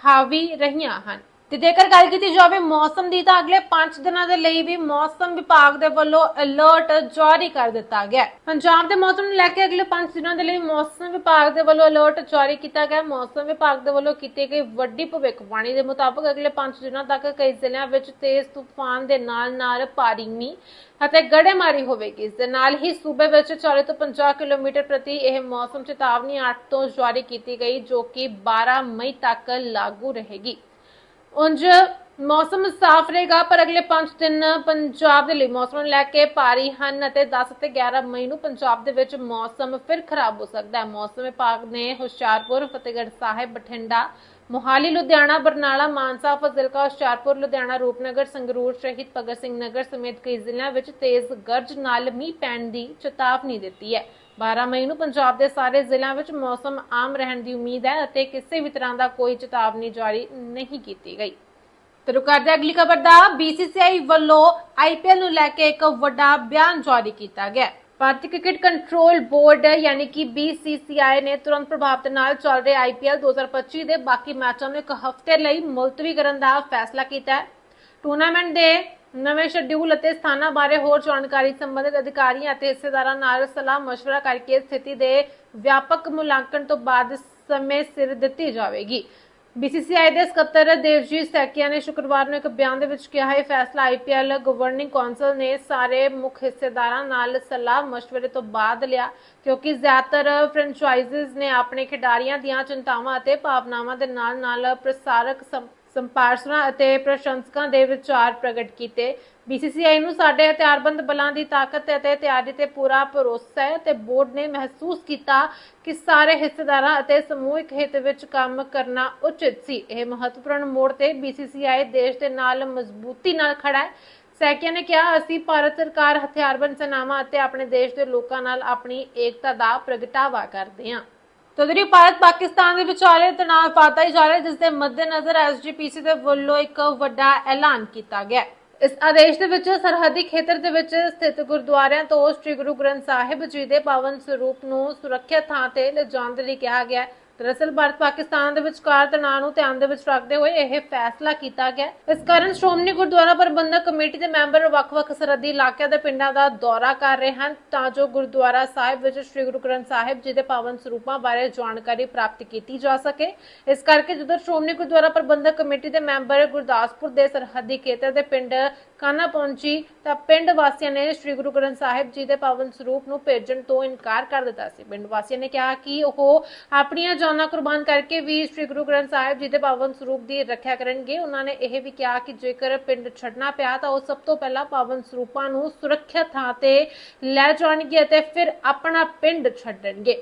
ਹਾਵੀ ਰਹੀਆਂ ਹਨ। ਤੇ ਜੇਕਰ ਗੱਲ ਕੀਤੀ ਜਾਵੇ ਮੌਸਮ ਦੀ, ਤਾਂ ਅਗਲੇ 5 ਦਿਨਾਂ ਦੇ ਲਈ ਵੀ ਮੌਸਮ ਵਿਭਾਗ ਦੇ ਵੱਲੋਂ ਅਲਰਟ ਜਾਰੀ ਕਰ ਦਿੱਤਾ ਗਿਆ ਪੰਜਾਬ ਦੇ ਮੌਸਮ ਨੂੰ ਲੈ ਕੇ ਅਗਲੇ 5 ਦਿਨਾਂ ਦੇ ਲਈ ਮੌਸਮ ਵਿਭਾਗ ਦੇ ਵੱਲੋਂ ਅਲਰਟ ਜਾਰੀ ਕੀਤਾ ਗਿਆ ਮੌਸਮ ਵਿਭਾਗ ਦੇ ਵੱਲੋਂ ਕੀਤੀ ਗਈ ਵੱਡੀ ਭਵਿੱਖਬਾਣੀ ਦੇ ਮੁਤਾਬਕ ਅਗਲੇ 5 ਦਿਨਾਂ ਤੱਕ ਕਈ ਜ਼ਿਲ੍ਹਿਆਂ ਵਿੱਚ ਤੇਜ਼ ਤੂਫਾਨ ਦੇ ਨਾਲ-ਨਾਲ ਭਾਰੀ ਮੀਂਹ ਅਤੇ ਗੜੇਮਾਰੀ ਹੋਵੇਗੀ। ਇਸ ਦੇ ਨਾਲ ਹੀ ਸੂਬੇ ਵਿੱਚ 40 ਤੋਂ 50 ਕਿਲੋਮੀਟਰ ਪ੍ਰਤੀ ਇਹ ਮੌਸਮ ਚੇਤਾਵਨੀ 8 ਤੋਂ ਜਾਰੀ ਕੀਤੀ ਗਈ, ਜੋ ਕਿ 12 ਮਈ ਤੱਕ ਲਾਗੂ ਰਹੇਗੀ। ਉਂਝ ਮੌਸਮ ਸਾਫ਼ ਰਹੇਗਾ, ਪਰ ਅਗਲੇ 5 ਦਿਨ ਪੰਜਾਬ ਦੇ ਲਈ ਮੌਸਮ ਨੂੰ ਲੈ ਕੇ ਭਾਰੀ ਹਨ ਅਤੇ 10 ਅਤੇ 11 ਮਈ ਨੂੰ ਪੰਜਾਬ ਦੇ ਵਿੱਚ ਮੌਸਮ ਫਿਰ ਖਰਾਬ ਹੋ ਸਕਦਾ ਹੈ। ਮੌਸਮ ਵਿਭਾਗ ਨੇ ਹੁਸ਼ਿਆਰਪੁਰ, ਫਤਿਹਗੜ੍ਹ ਸਾਹਿਬ, ਬਠਿੰਡਾ, ਮੋਹਾਲੀ, ਲੁਧਿਆਣਾ, ਬਰਨਾਲਾ, ਮਾਨਸਾ, ਫਜ਼ਿਲਕਾ, ਹੁਸ਼ਿਆਰਪੁਰ, ਲੁਧਿਆਣਾ, ਰੂਪਨਗਰ, ਸੰਗਰੂਰ, ਸ਼ਹੀਦ ਭਗਤ ਸਿੰਘ ਨਗਰ ਸਮੇਤ ਕਈ ਜ਼ਿਲ੍ਹਿਆਂ ਵਿੱਚ ਤੇਜ਼ ਗਰਜ ਨਾਲ ਮੀਂਹ ਪੈਣ ਦੀ ਚੇਤਾਵਨੀ ਦਿੱਤੀ ਹੈ। 12 ਮਈ ਨੂੰ ਪੰਜਾਬ ਦੇ ਸਾਰੇ ਜ਼ਿਲ੍ਹਿਆਂ ਵਿੱਚ ਮੌਸਮ ਆਮ ਰਹਿਣ ਦੀ ਉਮੀਦ ਹੈ ਅਤੇ ਕਿਸੇ ਵੀ ਤਰ੍ਹਾਂ ਦਾ ਕੋਈ ਚੇਤਾਵਨੀ ਜਾਰੀ ਨਹੀਂ ਕੀਤੀ ਗਈ। ਤੇ ਰੁਕ ਅਗਲੀ ਖਬਰ ਦਾ। BCCI ਵੱਲੋਂ IPL ਨੂੰ ਲੈ ਕੇ ਇੱਕ ਵੱਡਾ ਬਿਆਨ ਜਾਰੀ ਕੀਤਾ ਗਿਆ। ਭਾਰਤੀ ਕ੍ਰਿਕਟ ਕੰਟਰੋਲ ਬੋਰਡ ਯਾਨੀ ਕਿ BCCI ਨੇ ਤੁਰੰਤ ਪ੍ਰਭਾਵ ਦੇ ਨਾਲ ਚੱਲ ਰਹੇ IPL 2025 ਦੇ ਬਾਕੀ ਮੈਚਾਂ ਨੂੰ ਇੱਕ ਹਫ਼ਤੇ ਲਈ ਮੁਲਤਵੀ ਕਰਨ ਦਾ ਫੈਸਲਾ ਕੀਤਾ ਹੈ। ਟੂਰਨਾਮੈਂਟ ਦੇ ਨਵੇਂ ਸ਼ਡਿਊਲ ਅਤੇ ਸਥਾਨਾਂ ਬਾਰੇ ਹੋਰ ਜਾਣਕਾਰੀ ਸੰਬੰਧਿਤ ਅਧਿਕਾਰੀਆਂ ਅਤੇ ਹਿੱਸੇਦਾਰਾਂ ਨਾਲ ਸਲਾਹ مشورہ ਕਰਕੇ ਸਥਿਤੀ ਦੇ ਵਿਆਪਕ ਮੁਲਾਂਕਣ ਤੋਂ ਬਾਅਦ ਸਮੇਂ ਸਿਰ ਦਿੱਤੀ ਜਾਵੇਗੀ BCCI ਦੇ ਸਕੱਤਰ ਦੇਵਜੀਤ ਸੈਕੀਆ ਨੇ ਸ਼ੁੱਕਰਵਾਰ ਨੂੰ ਇੱਕ ਬਿਆਨ ਦੇ ਵਿੱਚ ਕਿਹਾ ਇਹ ਫੈਸਲਾ IPL ਗਵਰਨਿੰਗ ਕੌਂਸਲ ਨੇ ਸਾਰੇ ਮੁੱਖ ਹਿੱਸੇਦਾਰਾਂ ਨਾਲ ਸਲਾਹ مشورے ਤੋਂ ਬਾਅਦ ਲਿਆ ਕਿਉਂਕਿ ਜ਼ਿਆਦਾਤਰ ਫਰੈਂਚਾਈਜ਼ਸ ਨੇ ਆਪਣੇ ਖਿਡਾਰੀਆਂ ਦੀਆਂ ਚਿੰਤਾਵਾਂ ਅਤੇ ਭਾਵਨਾਵਾਂ ਦੇ ਨਾਲ-ਨਾਲ ਪ੍ਰਸਾਰਕ ਸੰ- ਅਤੇ ਪ੍ਰਸ਼ੰਸਕਾਂ ਦੇ ਵਿਚਾਰ ਪ੍ਰਗਟ ਕੀਤੇ। BCCI ਨੂੰ ਸਾਡੇ ਹਥਿਆਰਬੰਦ ਬਲਾਂ ਦੀ ਤਾਕਤ ਅਤੇ ਤਿਆਰੀ ਤੇ ਪੂਰਾ ਭਰੋਸਾ ਹੈ ਤੇ ਬੋਰਡ ਨੇ ਮਹਿਸੂਸ ਕੀਤਾ ਕਿ ਸਾਰੇ ਹਿੱਸੇਦਾਰਾਂ ਅਤੇ ਸਮੂਹਿਕ ਹਿੱਤ ਵਿੱਚ ਕੰਮ ਕਰਨਾ ਉਚਿਤ ਸੀ। ਇਹ ਮਹੱਤਵਪੂਰਨ ਮੋੜ ਤੇ BCCI ਦੇਸ਼ ਦੇ ਨਾਲ ਮਜ਼ਬੂਤੀ ਨਾਲ ਖੜਾ ਹੈ। ਸੈਕੀਆ ਨੇ ਕਿਹਾ, ਅਸੀਂ ਭਾਰਤ ਸਰਕਾਰ ਹਥਿਆਰਬੰਦ ਸੈਨਾਵਾਂ ਅਤੇ ਆਪਣੇ ਦੇਸ਼ ਦੇ ਲੋਕਾਂ ਨਾਲ ਆਪਣੀ ਏਕਤਾ ਦਾ ਪ੍ਰਗਟਾਵਾ ਕਰਦੇ ਹਾਂ। ਤਦਰੀ ਭਾਰਤ ਪਾਕਿਸਤਾਨ ਦੇ ਵਿਚਾਲੇ ਤਣਾਅ ਪਾਤਾ ਹੀ ਜਾ ਰਿਹਾ ਜਿਸ ਦੇ ਮੱਦੇਨਜ਼ਰ ਐਸਜੀਪੀਸੀ ਦੇ ਵੱਲੋਂ ਇੱਕ ਵੱਡਾ ਐਲਾਨ ਕੀਤਾ ਗਿਆ ਇਸ ਆਦੇਸ਼ ਦੇ ਵਿੱਚ ਸਰਹੱਦੀ ਖੇਤਰ ਦੇ ਵਿੱਚ ਸਥਿਤ ਗੁਰਦੁਆਰਿਆਂ ਤੋਂ ਸ੍ਰੀ ਗੁਰੂ ਗ੍ਰੰਥ ਸਾਹਿਬ ਜੀ ਦੇ ਪਾਵਨ ਸਰੂਪ ਨੂੰ ਸੁਰੱਖਿਅਤ ਥਾਂ ਤੇ ਲਿਜਾਣ ਦੇ ਲਈ ਕਿਹਾ ਗਿਆ ਹੈ। ਦਰਅਸਲ ਭਾਰਤ ਪਾਕਿਸਤਾਨ ਦੇ ਵਿਚਕਾਰ ਤਣਾਅ ਨੂੰ ਧਿਆਨ ਦੇ ਵਿੱਚ ਰੱਖਦੇ ਹੋਏ ਇਹ ਫੈਸਲਾ ਕੀਤਾ ਗਿਆ ਇਸ ਕਾਰਨ ਸ਼੍ਰੋਮਣੀ ਗੁਰਦੁਆਰਾ ਪ੍ਰਬੰਧਕ ਕਮੇਟੀ ਦੇ ਮੈਂਬਰ ਵੱਖ-ਵੱਖ ਸਰਹੱਦੀ ਇਲਾਕਿਆਂ ਦੇ ਪਿੰਡਾਂ ਦਾ ਦੌਰਾ ਕਰ ਰਹੇ ਹਨ ਤਾਂ ਜੋ ਗੁਰਦੁਆਰਾ ਸਾਹਿਬ ਵਿੱਚ ਸ੍ਰੀ ਗੁਰੂ ਗ੍ਰੰਥ ਸਾਹਿਬ ਜੀ ਦੇ ਪਾਵਨ ਸਰੂਪਾਂ ਬਾਰੇ ਜਾਣਕਾਰੀ ਪ੍ਰਾਪਤ ਕੀਤੀ ਜਾ ਸਕੇ। ਇਸ ਕਰਕੇ ਜਦੋਂ ਸ਼੍ਰੋਮਣੀ ਗੁਰਦੁਆਰਾ ਪ੍ਰਬੰਧਕ ਕਮੇਟੀ ਦੇ ਮੈਂਬਰ ਗੁਰਦਾਸਪੁਰ ਦੇ ਸਰਹੱਦੀ ਖੇਤਰ ਦੇ ਪਿੰਡ ਕਾਨਾ ਪਹੁੰਚੀ ਤਾਂ ਪਿੰਡ ਵਾਸੀਆਂ ਨੇ ਸ੍ਰੀ ਗੁਰੂ ਗ੍ਰੰਥ ਸਾਹਿਬ ਜੀ ਦੇ ਪਾਵਨ ਸਰੂਪ ਨੂੰ ਭੇਜਣ ਤੋਂ ਇਨਕਾਰ ਕਰ ਦਿੱਤਾ ਸੀ। ਪਿੰਡ ਵਾਸੀਆਂ ਨੇ ਕਿਹਾ ਕਿ ਉਹ ਆਪਣੀਆਂ ਜਾਨਾਂ ਕੁਰਬਾਨ ਕਰਕੇ ਵੀ ਸ੍ਰੀ ਗੁਰੂ ਗ੍ਰੰਥ ਸਾਹਿਬ ਜੀ ਦੇ ਪਾਵਨ ਸਰੂਪ ਦੀ ਰੱਖਿਆ ਕਰਨਗੇ। ਉਹਨਾਂ ਨੇ ਇਹ ਵੀ ਕਿਹਾ ਕਿ ਜੇਕਰ ਪਿੰਡ ਛੱਡਣਾ ਪਿਆ ਤਾਂ ਉਹ ਸਭ ਤੋਂ ਪਹਿਲਾਂ ਪਾਵਨ ਸਰੂਪਾਂ ਨੂੰ ਸੁਰੱਖਿਅਤ ਥਾਂ ਤੇ ਲੈ ਜਾਣਗੇ ਅਤੇ ਫਿਰ ਆਪਣਾ ਪਿੰਡ ਛੱਡਣਗੇ।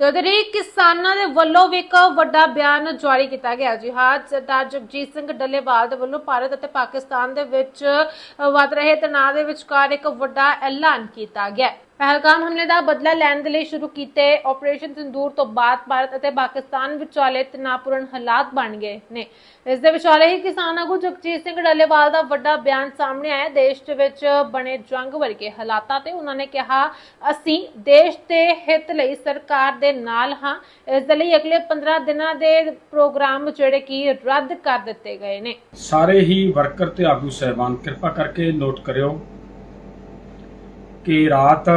ਤੇ ਉਹਦੇ ਲਈ ਕਿਸਾਨਾਂ ਦੇ ਵੱਲੋਂ ਵੀ ਇੱਕ ਵੱਡਾ ਬਿਆਨ ਜਾਰੀ ਕੀਤਾ ਗਿਆ। ਜੀ ਹਾਂ ਸਰਦਾਰ ਜਗਜੀਤ ਸਿੰਘ ਡੱਲੇਵਾਲ ਦੇ ਵੱਲੋਂ ਭਾਰਤ ਅਤੇ ਪਾਕਿਸਤਾਨ ਦੇ ਵਿੱਚ ਅ, ਵੱਧ ਰਹੇ ਤਣਾਅ ਦੇ ਵਿਚਕਾਰ ਇੱਕ ਵੱਡਾ ਐਲਾਨ ਕੀਤਾ ਗਿਆ। ਪਹਿਲਗਾਮ ਹਮਲੇ ਦਾ ਬਦਲਾ ਲੈਣ ਦੇ ਲਈ ਸ਼ੁਰੂ ਕੀਤੇ ਆਪਰੇਸ਼ਨ ਸਿੰਦੂਰ ਤੋਂ ਬਾਅਦ ਭਾਰਤ ਅਤੇ ਪਾਕਿਸਤਾਨ ਵਿਚਾਲੇ ਤਣਾਅਪੂਰਨ ਹਾਲਾਤ ਬਣ ਗਏ ਨੇ। ਇਸ ਦੇ ਵਿਚਾਲੇ ਹੀ ਕਿਸਾਨ ਆਗੂ ਜਗਜੀਤ ਸਿੰਘ ਡੱਲੇਵਾਲ ਦਾ ਵੱਡਾ ਬਿਆਨ ਸਾਹਮਣੇ ਆਇਆ। ਦੇਸ਼ ਦੇ ਵਿੱਚ ਬਣੇ ਜੰਗ ਵਰਗੇ ਹਾਲਾਤਾਂ ਤੇ ਉਹਨਾਂ ਨੇ ਕਿਹਾ, ਅਸੀਂ ਦੇਸ਼ ਦੇ ਹਿੱਤ ਲਈ ਸਰਕਾਰ ਦੇ ਨਾਲ ਹਾਂ। ਇਸ ਦੇ ਲਈ ਅਗਲੇ 15 ਦਿਨਾਂ ਦੇ ਪ੍ਰੋਗਰਾਮ ਜਿਹੜੇ ਕਿ ਰੱਦ ਕਰ ਦਿੱਤੇ ਗਏ ਨੇ। ਸਾਰੇ ਹੀ ਵਰਕਰ ਤੇ ਆਗੂ ਸਹਿਬਾਨ, ਕਿਰਪਾ ਕਰਕੇ ਨੋਟ ਕਰਿਓ। ਕਿ ਰਾਤ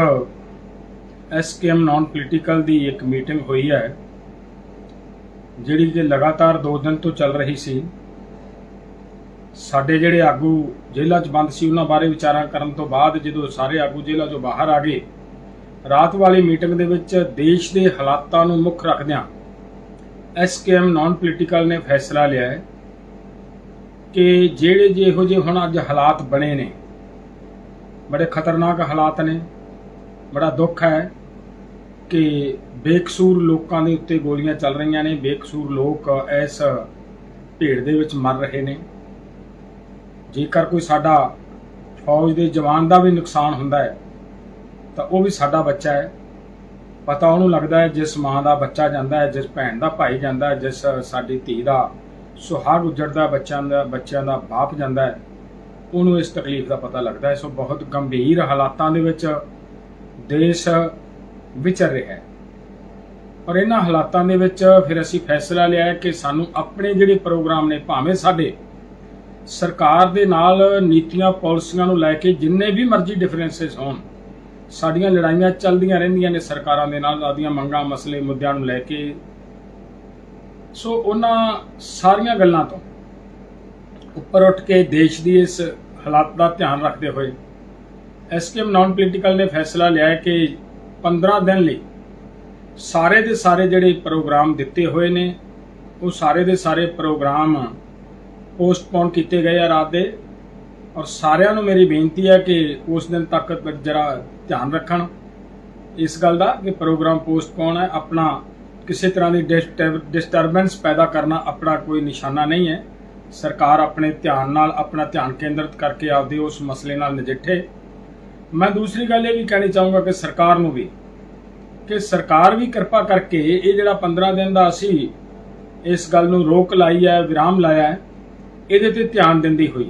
ਐਸਕੇਐਮ ਨਾਨ ਪੋਲੀਟੀਕਲ ਦੀ ਇੱਕ ਮੀਟਿੰਗ ਹੋਈ ਹੈ, ਜਿਹੜੀ ਕਿ ਲਗਾਤਾਰ 2 ਦਿਨ ਤੋਂ ਚੱਲ ਰਹੀ ਸੀ। ਸਾਡੇ ਜਿਹੜੇ ਆਗੂ ਜੇਲ੍ਹਾਂ 'ਚ ਬੰਦ ਸੀ, ਉਹਨਾਂ ਬਾਰੇ ਵਿਚਾਰਾਂ ਕਰਨ ਤੋਂ ਬਾਅਦ ਜਦੋਂ ਸਾਰੇ ਆਗੂ ਜੇਲ੍ਹਾਂ 'ਚੋਂ ਬਾਹਰ ਆ ਗਏ, ਰਾਤ ਵਾਲੀ ਮੀਟਿੰਗ ਦੇ ਵਿੱਚ ਦੇਸ਼ ਦੇ ਹਾਲਾਤਾਂ ਨੂੰ ਮੁੱਖ ਰੱਖਦਿਆਂ ਐਸਕੇਐਮ ਨਾਨ ਪੋਲੀਟੀਕਲ ਨੇ ਫੈਸਲਾ ਲਿਆ ਹੈ ਕਿ ਜਿਹੜੇ ਜਿਹੋ ਜਿਹੇ ਹੁਣ ਅੱਜ ਹਾਲਾਤ ਬਣੇ ਨੇ ਬੜੇ ਖਤਰਨਾਕ ਹਾਲਾਤ ਨੇ। ਬੜਾ ਦੁੱਖ ਹੈ ਕਿ ਬੇਕਸੂਰ ਲੋਕਾਂ ਦੇ ਉੱਤੇ ਗੋਲੀਆਂ ਚੱਲ ਰਹੀਆਂ ਨੇ। ਬੇਕਸੂਰ ਲੋਕ ਇਸ ਭੀੜ ਦੇ ਵਿੱਚ ਮਰ ਰਹੇ ਨੇ। ਜੇਕਰ ਕੋਈ ਸਾਡਾ ਫੌਜ ਦੇ ਜਵਾਨ ਦਾ ਵੀ ਨੁਕਸਾਨ ਹੁੰਦਾ ਹੈ, ਤਾਂ ਉਹ ਵੀ ਸਾਡਾ ਬੱਚਾ ਹੈ। ਪਤਾ ਉਹਨੂੰ ਲੱਗਦਾ ਹੈ ਜਿਸ ਮਾਂ ਦਾ ਬੱਚਾ ਜਾਂਦਾ ਹੈ, ਜਿਸ ਭੈਣ ਦਾ ਭਾਈ ਜਾਂਦਾ ਹੈ, ਜਿਸ ਸਾਡੀ ਧੀ ਦਾ ਸੁਹਾਗ ਉਜੜਦਾ ਬੱਚਿਆਂ ਦਾ ਬੱਚਿਆਂ ਦਾ ਬਾਪ ਜਾਂਦਾ ਹੈ। ਉਹਨੂੰ ਇਸ ਤਕਲੀਫ ਦਾ ਪਤਾ ਲੱਗਦਾ ਹੈ। ਸੋ ਬਹੁਤ ਗੰਭੀਰ ਹਾਲਾਤਾਂ ਦੇ ਵਿੱਚ ਦੇਸ਼ ਵਿਚਰ ਰਿਹਾ ਹੈ। ਔਰ ਇਹਨਾਂ ਹਾਲਾਤਾਂ ਦੇ ਵਿੱਚ ਫਿਰ ਅਸੀਂ ਫੈਸਲਾ ਲਿਆ ਕਿ ਸਾਨੂੰ ਆਪਣੇ ਜਿਹੜੇ ਪ੍ਰੋਗਰਾਮ ਨੇ, ਭਾਵੇਂ ਸਾਡੇ ਸਰਕਾਰ ਦੇ ਨਾਲ ਨੀਤੀਆਂ, ਪਾਲਿਸੀਆਂ ਨੂੰ ਲੈ ਕੇ ਜਿੰਨੇ ਵੀ ਮਰਜ਼ੀ ਡਿਫਰੈਂਸਸ ਹੋਣ, ਸਾਡੀਆਂ ਲੜਾਈਆਂ ਚੱਲਦੀਆਂ ਰਹਿੰਦੀਆਂ ਨੇ ਸਰਕਾਰਾਂ ਦੇ ਨਾਲ ਆਦੀਆਂ ਮੰਗਾਂ, ਮਸਲੇ, ਮੁੱਦਿਆਂ ਨੂੰ ਲੈ ਕੇ। ਸੋ ਉਹਨਾਂ ਸਾਰੀਆਂ ਗੱਲਾਂ ਤੋਂ ਉੱਪਰ ਉੱਠ ਕੇ ਦੇਸ਼ ਦੀ ਇਸ ਹਾਲਾਤ ਦਾ ਧਿਆਨ ਰੱਖਦੇ ਹੋਏ, ਐਸਕੇਐਮ ਨਾਨ ਪੋਲੀਟੀਕਲ ਨੇ ਫੈਸਲਾ ਲਿਆ ਹੈ ਕਿ 15 ਦਿਨ ਲਈ ਸਾਰੇ ਦੇ ਸਾਰੇ ਜਿਹੜੇ ਪ੍ਰੋਗਰਾਮ ਦਿੱਤੇ ਹੋਏ ਨੇ, ਉਹ ਸਾਰੇ ਦੇ ਸਾਰੇ ਪ੍ਰੋਗਰਾਮ ਪੋਸਟਪੋਨ ਕੀਤੇ ਗਏ ਆ ਰਾਤ ਦੇ। ਔਰ ਸਾਰਿਆਂ ਨੂੰ ਮੇਰੀ ਬੇਨਤੀ ਹੈ ਕਿ ਉਸ ਦਿਨ ਤੱਕ ਜਰਾ ਧਿਆਨ ਰੱਖਣ ਇਸ ਗੱਲ ਦਾ ਕਿ ਪ੍ਰੋਗਰਾਮ ਪੋਸਟਪੋਨ ਹੈ। ਆਪਣਾ ਕਿਸੇ ਤਰ੍ਹਾਂ ਦੀ ਡਿਸਟਰਬੈਂਸ ਪੈਦਾ ਕਰਨਾ ਆਪਣਾ ਕੋਈ ਨਿਸ਼ਾਨਾ ਨਹੀਂ ਹੈ। ਸਰਕਾਰ ਆਪਣੇ ਧਿਆਨ ਨਾਲ, ਆਪਣਾ ਧਿਆਨ ਕੇਂਦਰਿਤ ਕਰਕੇ ਆਪਦੇ ਉਸ ਮਸਲੇ ਨਾਲ ਨਜਿੱਠੇ। ਮੈਂ ਦੂਸਰੀ ਗੱਲ ਇਹ ਵੀ ਕਹਿਣੀ ਚਾਹੂੰਗਾ ਕਿ ਸਰਕਾਰ ਨੂੰ ਵੀ, ਕਿ ਸਰਕਾਰ ਵੀ ਕਿਰਪਾ ਕਰਕੇ ਇਹ ਜਿਹੜਾ 15 ਦਿਨ ਦਾ ਅਸੀਂ ਇਸ ਗੱਲ ਨੂੰ ਰੋਕ ਲਾਈ ਹੈ, ਵਿਰਾਮ ਲਾਇਆ ਹੈ, ਇਹਦੇ ਤੇ ਧਿਆਨ ਦਿੰਦੀ ਹੋਈ।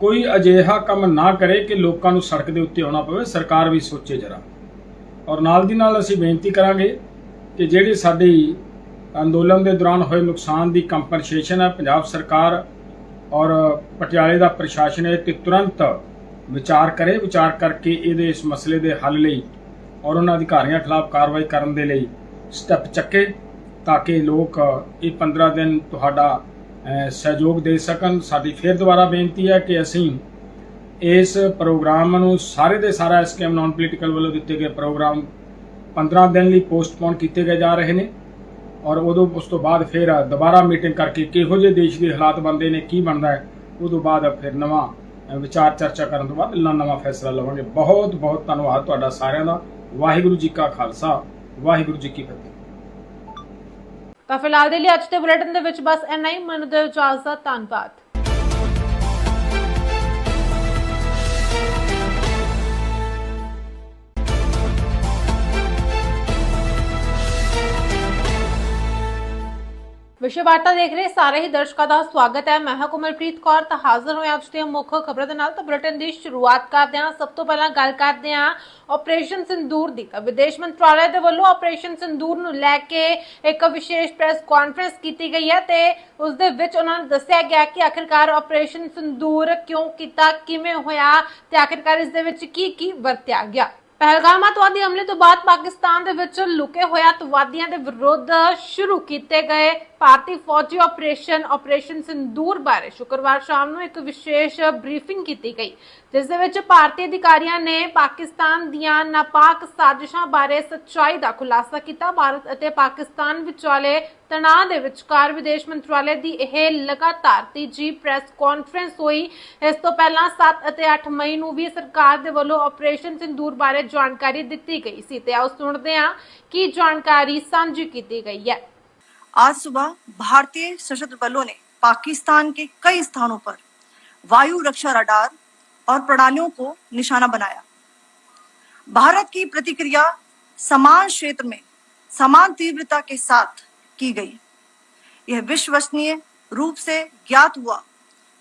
ਕੋਈ ਅਜਿਹਾ ਕੰਮ ਨਾ ਕਰੇ ਕਿ ਲੋਕਾਂ ਨੂੰ ਸੜਕ ਦੇ ਉੱਤੇ ਆਉਣਾ ਪਵੇ, ਸਰਕਾਰ ਵੀ ਸੋਚੇ ਜਰਾ। ਔਰ ਨਾਲ ਦੀ ਨਾਲ ਅਸੀਂ ਬੇਨਤੀ ਕਰਾਂਗੇ ਕਿ ਜਿਹੜੀ ਸਾਡੀ ਅੰਦੋਲਨ ਦੇ ਦੌਰਾਨ ਹੋਏ ਨੁਕਸਾਨ ਦੀ ਕੰਪਨਸੇਸ਼ਨ ਹੈ, ਪੰਜਾਬ ਸਰਕਾਰ ਔਰ ਪਟਿਆਲੇ ਦਾ ਪ੍ਰਸ਼ਾਸਨ ਇਹ ਤੇ ਤੁਰੰਤ ਵਿਚਾਰ ਕਰੇ, ਵਿਚਾਰ ਕਰਕੇ ਇਹਦੇ ਇਸ ਮਸਲੇ ਦੇ ਹੱਲ ਲਈ ਔਰ ਉਹਨਾਂ ਅਧਿਕਾਰੀਆਂ ਖਿਲਾਫ ਕਾਰਵਾਈ ਕਰਨ ਦੇ ਲਈ ਸਟੈਪ ਚੱਕੇ ਤਾਂ ਕਿ ਲੋਕ ਇਹ 15 ਦਿਨ ਤੁਹਾਡਾ ਸਹਿਯੋਗ ਦੇ ਸਕਣ। ਸਾਡੀ ਫਿਰ ਦੁਬਾਰਾ ਬੇਨਤੀ ਹੈ ਕਿ ਅਸੀਂ ਇਸ ਪ੍ਰੋਗਰਾਮ ਨੂੰ ਸਾਰੇ ਦੇ ਸਾਰਾ ਐਸਕੇਐਮ ਨਾਨ ਪੋਲੀਟੀਕਲ ਵੱਲੋਂ ਦਿੱਤੇ ਗਏ ਪ੍ਰੋਗਰਾਮ 15 ਦਿਨ ਲਈ ਪੋਸਟਪੋਨ ਕੀਤੇ ਗਏ ਜਾ ਰਹੇ ਨੇ। ਔਰ ਉਦੋਂ ਉਸ ਤੋਂ ਬਾਅਦ ਫਿਰ ਦੁਬਾਰਾ ਮੀਟਿੰਗ ਕਰਕੇ ਕਿਹੋ ਜਿਹੇ ਦੇਸ਼ ਦੇ ਹਾਲਾਤ ਬਣਦੇ ਨੇ, ਕੀ ਬਣਦਾ ਹੈ, ਉਦੋਂ ਬਾਅਦ ਫਿਰ ਨਵਾਂ ਵਿਚਾਰ ਚਰਚਾ ਕਰਨ ਤੋਂ ਬਾਅਦ ਨਵਾਂ ਫੈਸਲਾ ਲਵਾਂਗੇ। ਬਹੁਤ ਬਹੁਤ ਧੰਨਵਾਦ ਤੁਹਾਡਾ ਸਾਰਿਆਂ ਦਾ। ਵਾਹਿਗੁਰੂ ਜੀ ਕਾ ਖਾਲਸਾ, ਵਾਹਿਗੁਰੂ ਜੀ ਕੀ ਫਤਿਹ। ਤਾਂ ਫਿਲਹਾਲ ਦੇ ਲਈ ਅੱਜ ਦੇ ਬੁਲੇਟਿਨ ਦੇ ਵਿੱਚ ਬਸ ਇੰਨਾ ਹੀ। ਮੈਨੂੰ ਦਿਓ ਇਜਾਜ਼ਤ ਧੰਨਵਾਦ। ਵਿਸ਼ੇ ਵਾਰਤਾ ਦੇਖ ਰਹੇ ਸਾਰੇ ਹੀ ਦਰਸ਼ਕਾਂ ਦਾ ਸਵਾਗਤ ਹੈ। ਮੈਂ ਹਾਂ ਕੋਮਲਪ੍ਰੀਤ ਕੌਰ, ਤਾਂ ਹਾਜ਼ਰ ਹੋਏ ਅੱਜ ਦੀਆਂ ਮੁੱਖ ਖਬਰਾਂ ਦੇ ਨਾਲ। ਤਾਂ ਬੁਲੇਟਿਨ ਦੀ ਸ਼ੁਰੂਆਤ ਕਰਦੇ ਹਾਂ। ਸਭ ਤੋਂ ਪਹਿਲਾਂ ਗੱਲ ਕਰਦੇ ਹਾਂ ਆਪਰੇਸ਼ਨ ਸਿੰਦੂਰ ਦੀ। ਤਾਂ ਵਿਦੇਸ਼ ਮੰਤਰਾਲੇ ਦੇ ਵੱਲੋਂ ਆਪਰੇਸ਼ਨ ਸਿੰਦੂਰ ਨੂੰ ਲੈ ਕੇ ਇੱਕ ਵਿਸ਼ੇਸ਼ ਪ੍ਰੈਸ ਕਾਨਫਰੰਸ ਕੀਤੀ ਗਈ ਹੈ ਤੇ ਉਸ ਦੇ ਵਿੱਚ ਉਹਨਾਂ ਨੇ ਦੱਸਿਆ ਗਿਆ ਕਿ ਆਖਿਰਕਾਰ ਆਪਰੇਸ਼ਨ ਸਿੰਦੂਰ ਕਿਉਂ ਕੀਤਾ, ਕਿਵੇਂ ਹੋਇਆ ਤੇ ਆਖਿਰਕਾਰ ਇਸ ਦੇ ਵਿੱਚ ਕੀ ਕੀ ਵਰਤਿਆ ਗਿਆ। ਪਹਿਲਗਾਮ ਅੱਤਵਾਦੀ ਹਮਲੇ ਤੋਂ ਬਾਅਦ ਪਾਕਿਸਤਾਨ ਦੇ ਵਿੱਚ ਲੁਕੇ ਹੋਏ ਅੱਤਵਾਦੀਆਂ ਦੇ ਵਿਰੁੱਧ ਸ਼ੁਰੂ ਕੀਤੇ ਗਏ ਭਾਰਤੀ ਫੌਜੀ ਆਪਰੇਸ਼ਨ ਆਪਰੇਸ਼ਨ ਸਿੰਦੂਰ ਬਾਰੇ ਸ਼ੁੱਕਰਵਾਰ ਸ਼ਾਮ ਨੂੰ ਇੱਕ ਵਿਸ਼ੇਸ਼ ਬਰੀਫਿੰਗ ਕੀਤੀ ਗਈ, ਜਿਸ ਦੇ ਵਿੱਚ ਭਾਰਤੀ ਅਧਿਕਾਰੀਆਂ ਨੇ ਪਾਕਿਸਤਾਨ ਦੀਆਂ ਨਾਪਾਕ ਸਾਜ਼ਿਸ਼ਾਂ ਬਾਰੇ ਸੱਚਾਈ ਦਾ ਖੁਲਾਸਾ ਕੀਤਾ। ਭਾਰਤ ਅਤੇ ਪਾਕਿਸਤਾਨ ਵਿਚਾਲੇ ਤਣਾਅ ਦੇ ਵਿਚਕਾਰ ਵਿਦੇਸ਼ ਮੰਤਰਾਲੇ ਦੀ ਇਹ ਲਗਾਤਾਰ ਤੀਜੀ ਪ੍ਰੈਸ ਕਾਨਫਰੰਸ ਹੋਈ। ਇਸ ਤੋਂ ਪਹਿਲਾਂ 7 ਅਤੇ 8 ਮਈ ਨੂੰ ਵੀ ਸਰਕਾਰ ਦੇ ਵੱਲੋਂ ਆਪਰੇਸ਼ਨ ਸਿੰਦੂਰ ਬਾਰੇ ਜਾਣਕਾਰੀ ਦਿੱਤੀ ਗਈ ਸੀ ਤੇ ਆਓ ਸੁਣਦੇ ਹਾਂ ਕੀ ਜਾਣਕਾਰੀ ਸਾਂਝੀ ਕੀਤੀ ਗਈ ਹੈ। आज सुबह भारतीय सशस्त्र बलों ने पाकिस्तान के कई स्थानों पर वायु रक्षा रडार और प्रणालियों को निशाना बनाया। भारत की प्रतिक्रिया समान क्षेत्र में समान तीव्रता के साथ की गई। यह विश्वसनीय रूप से ज्ञात हुआ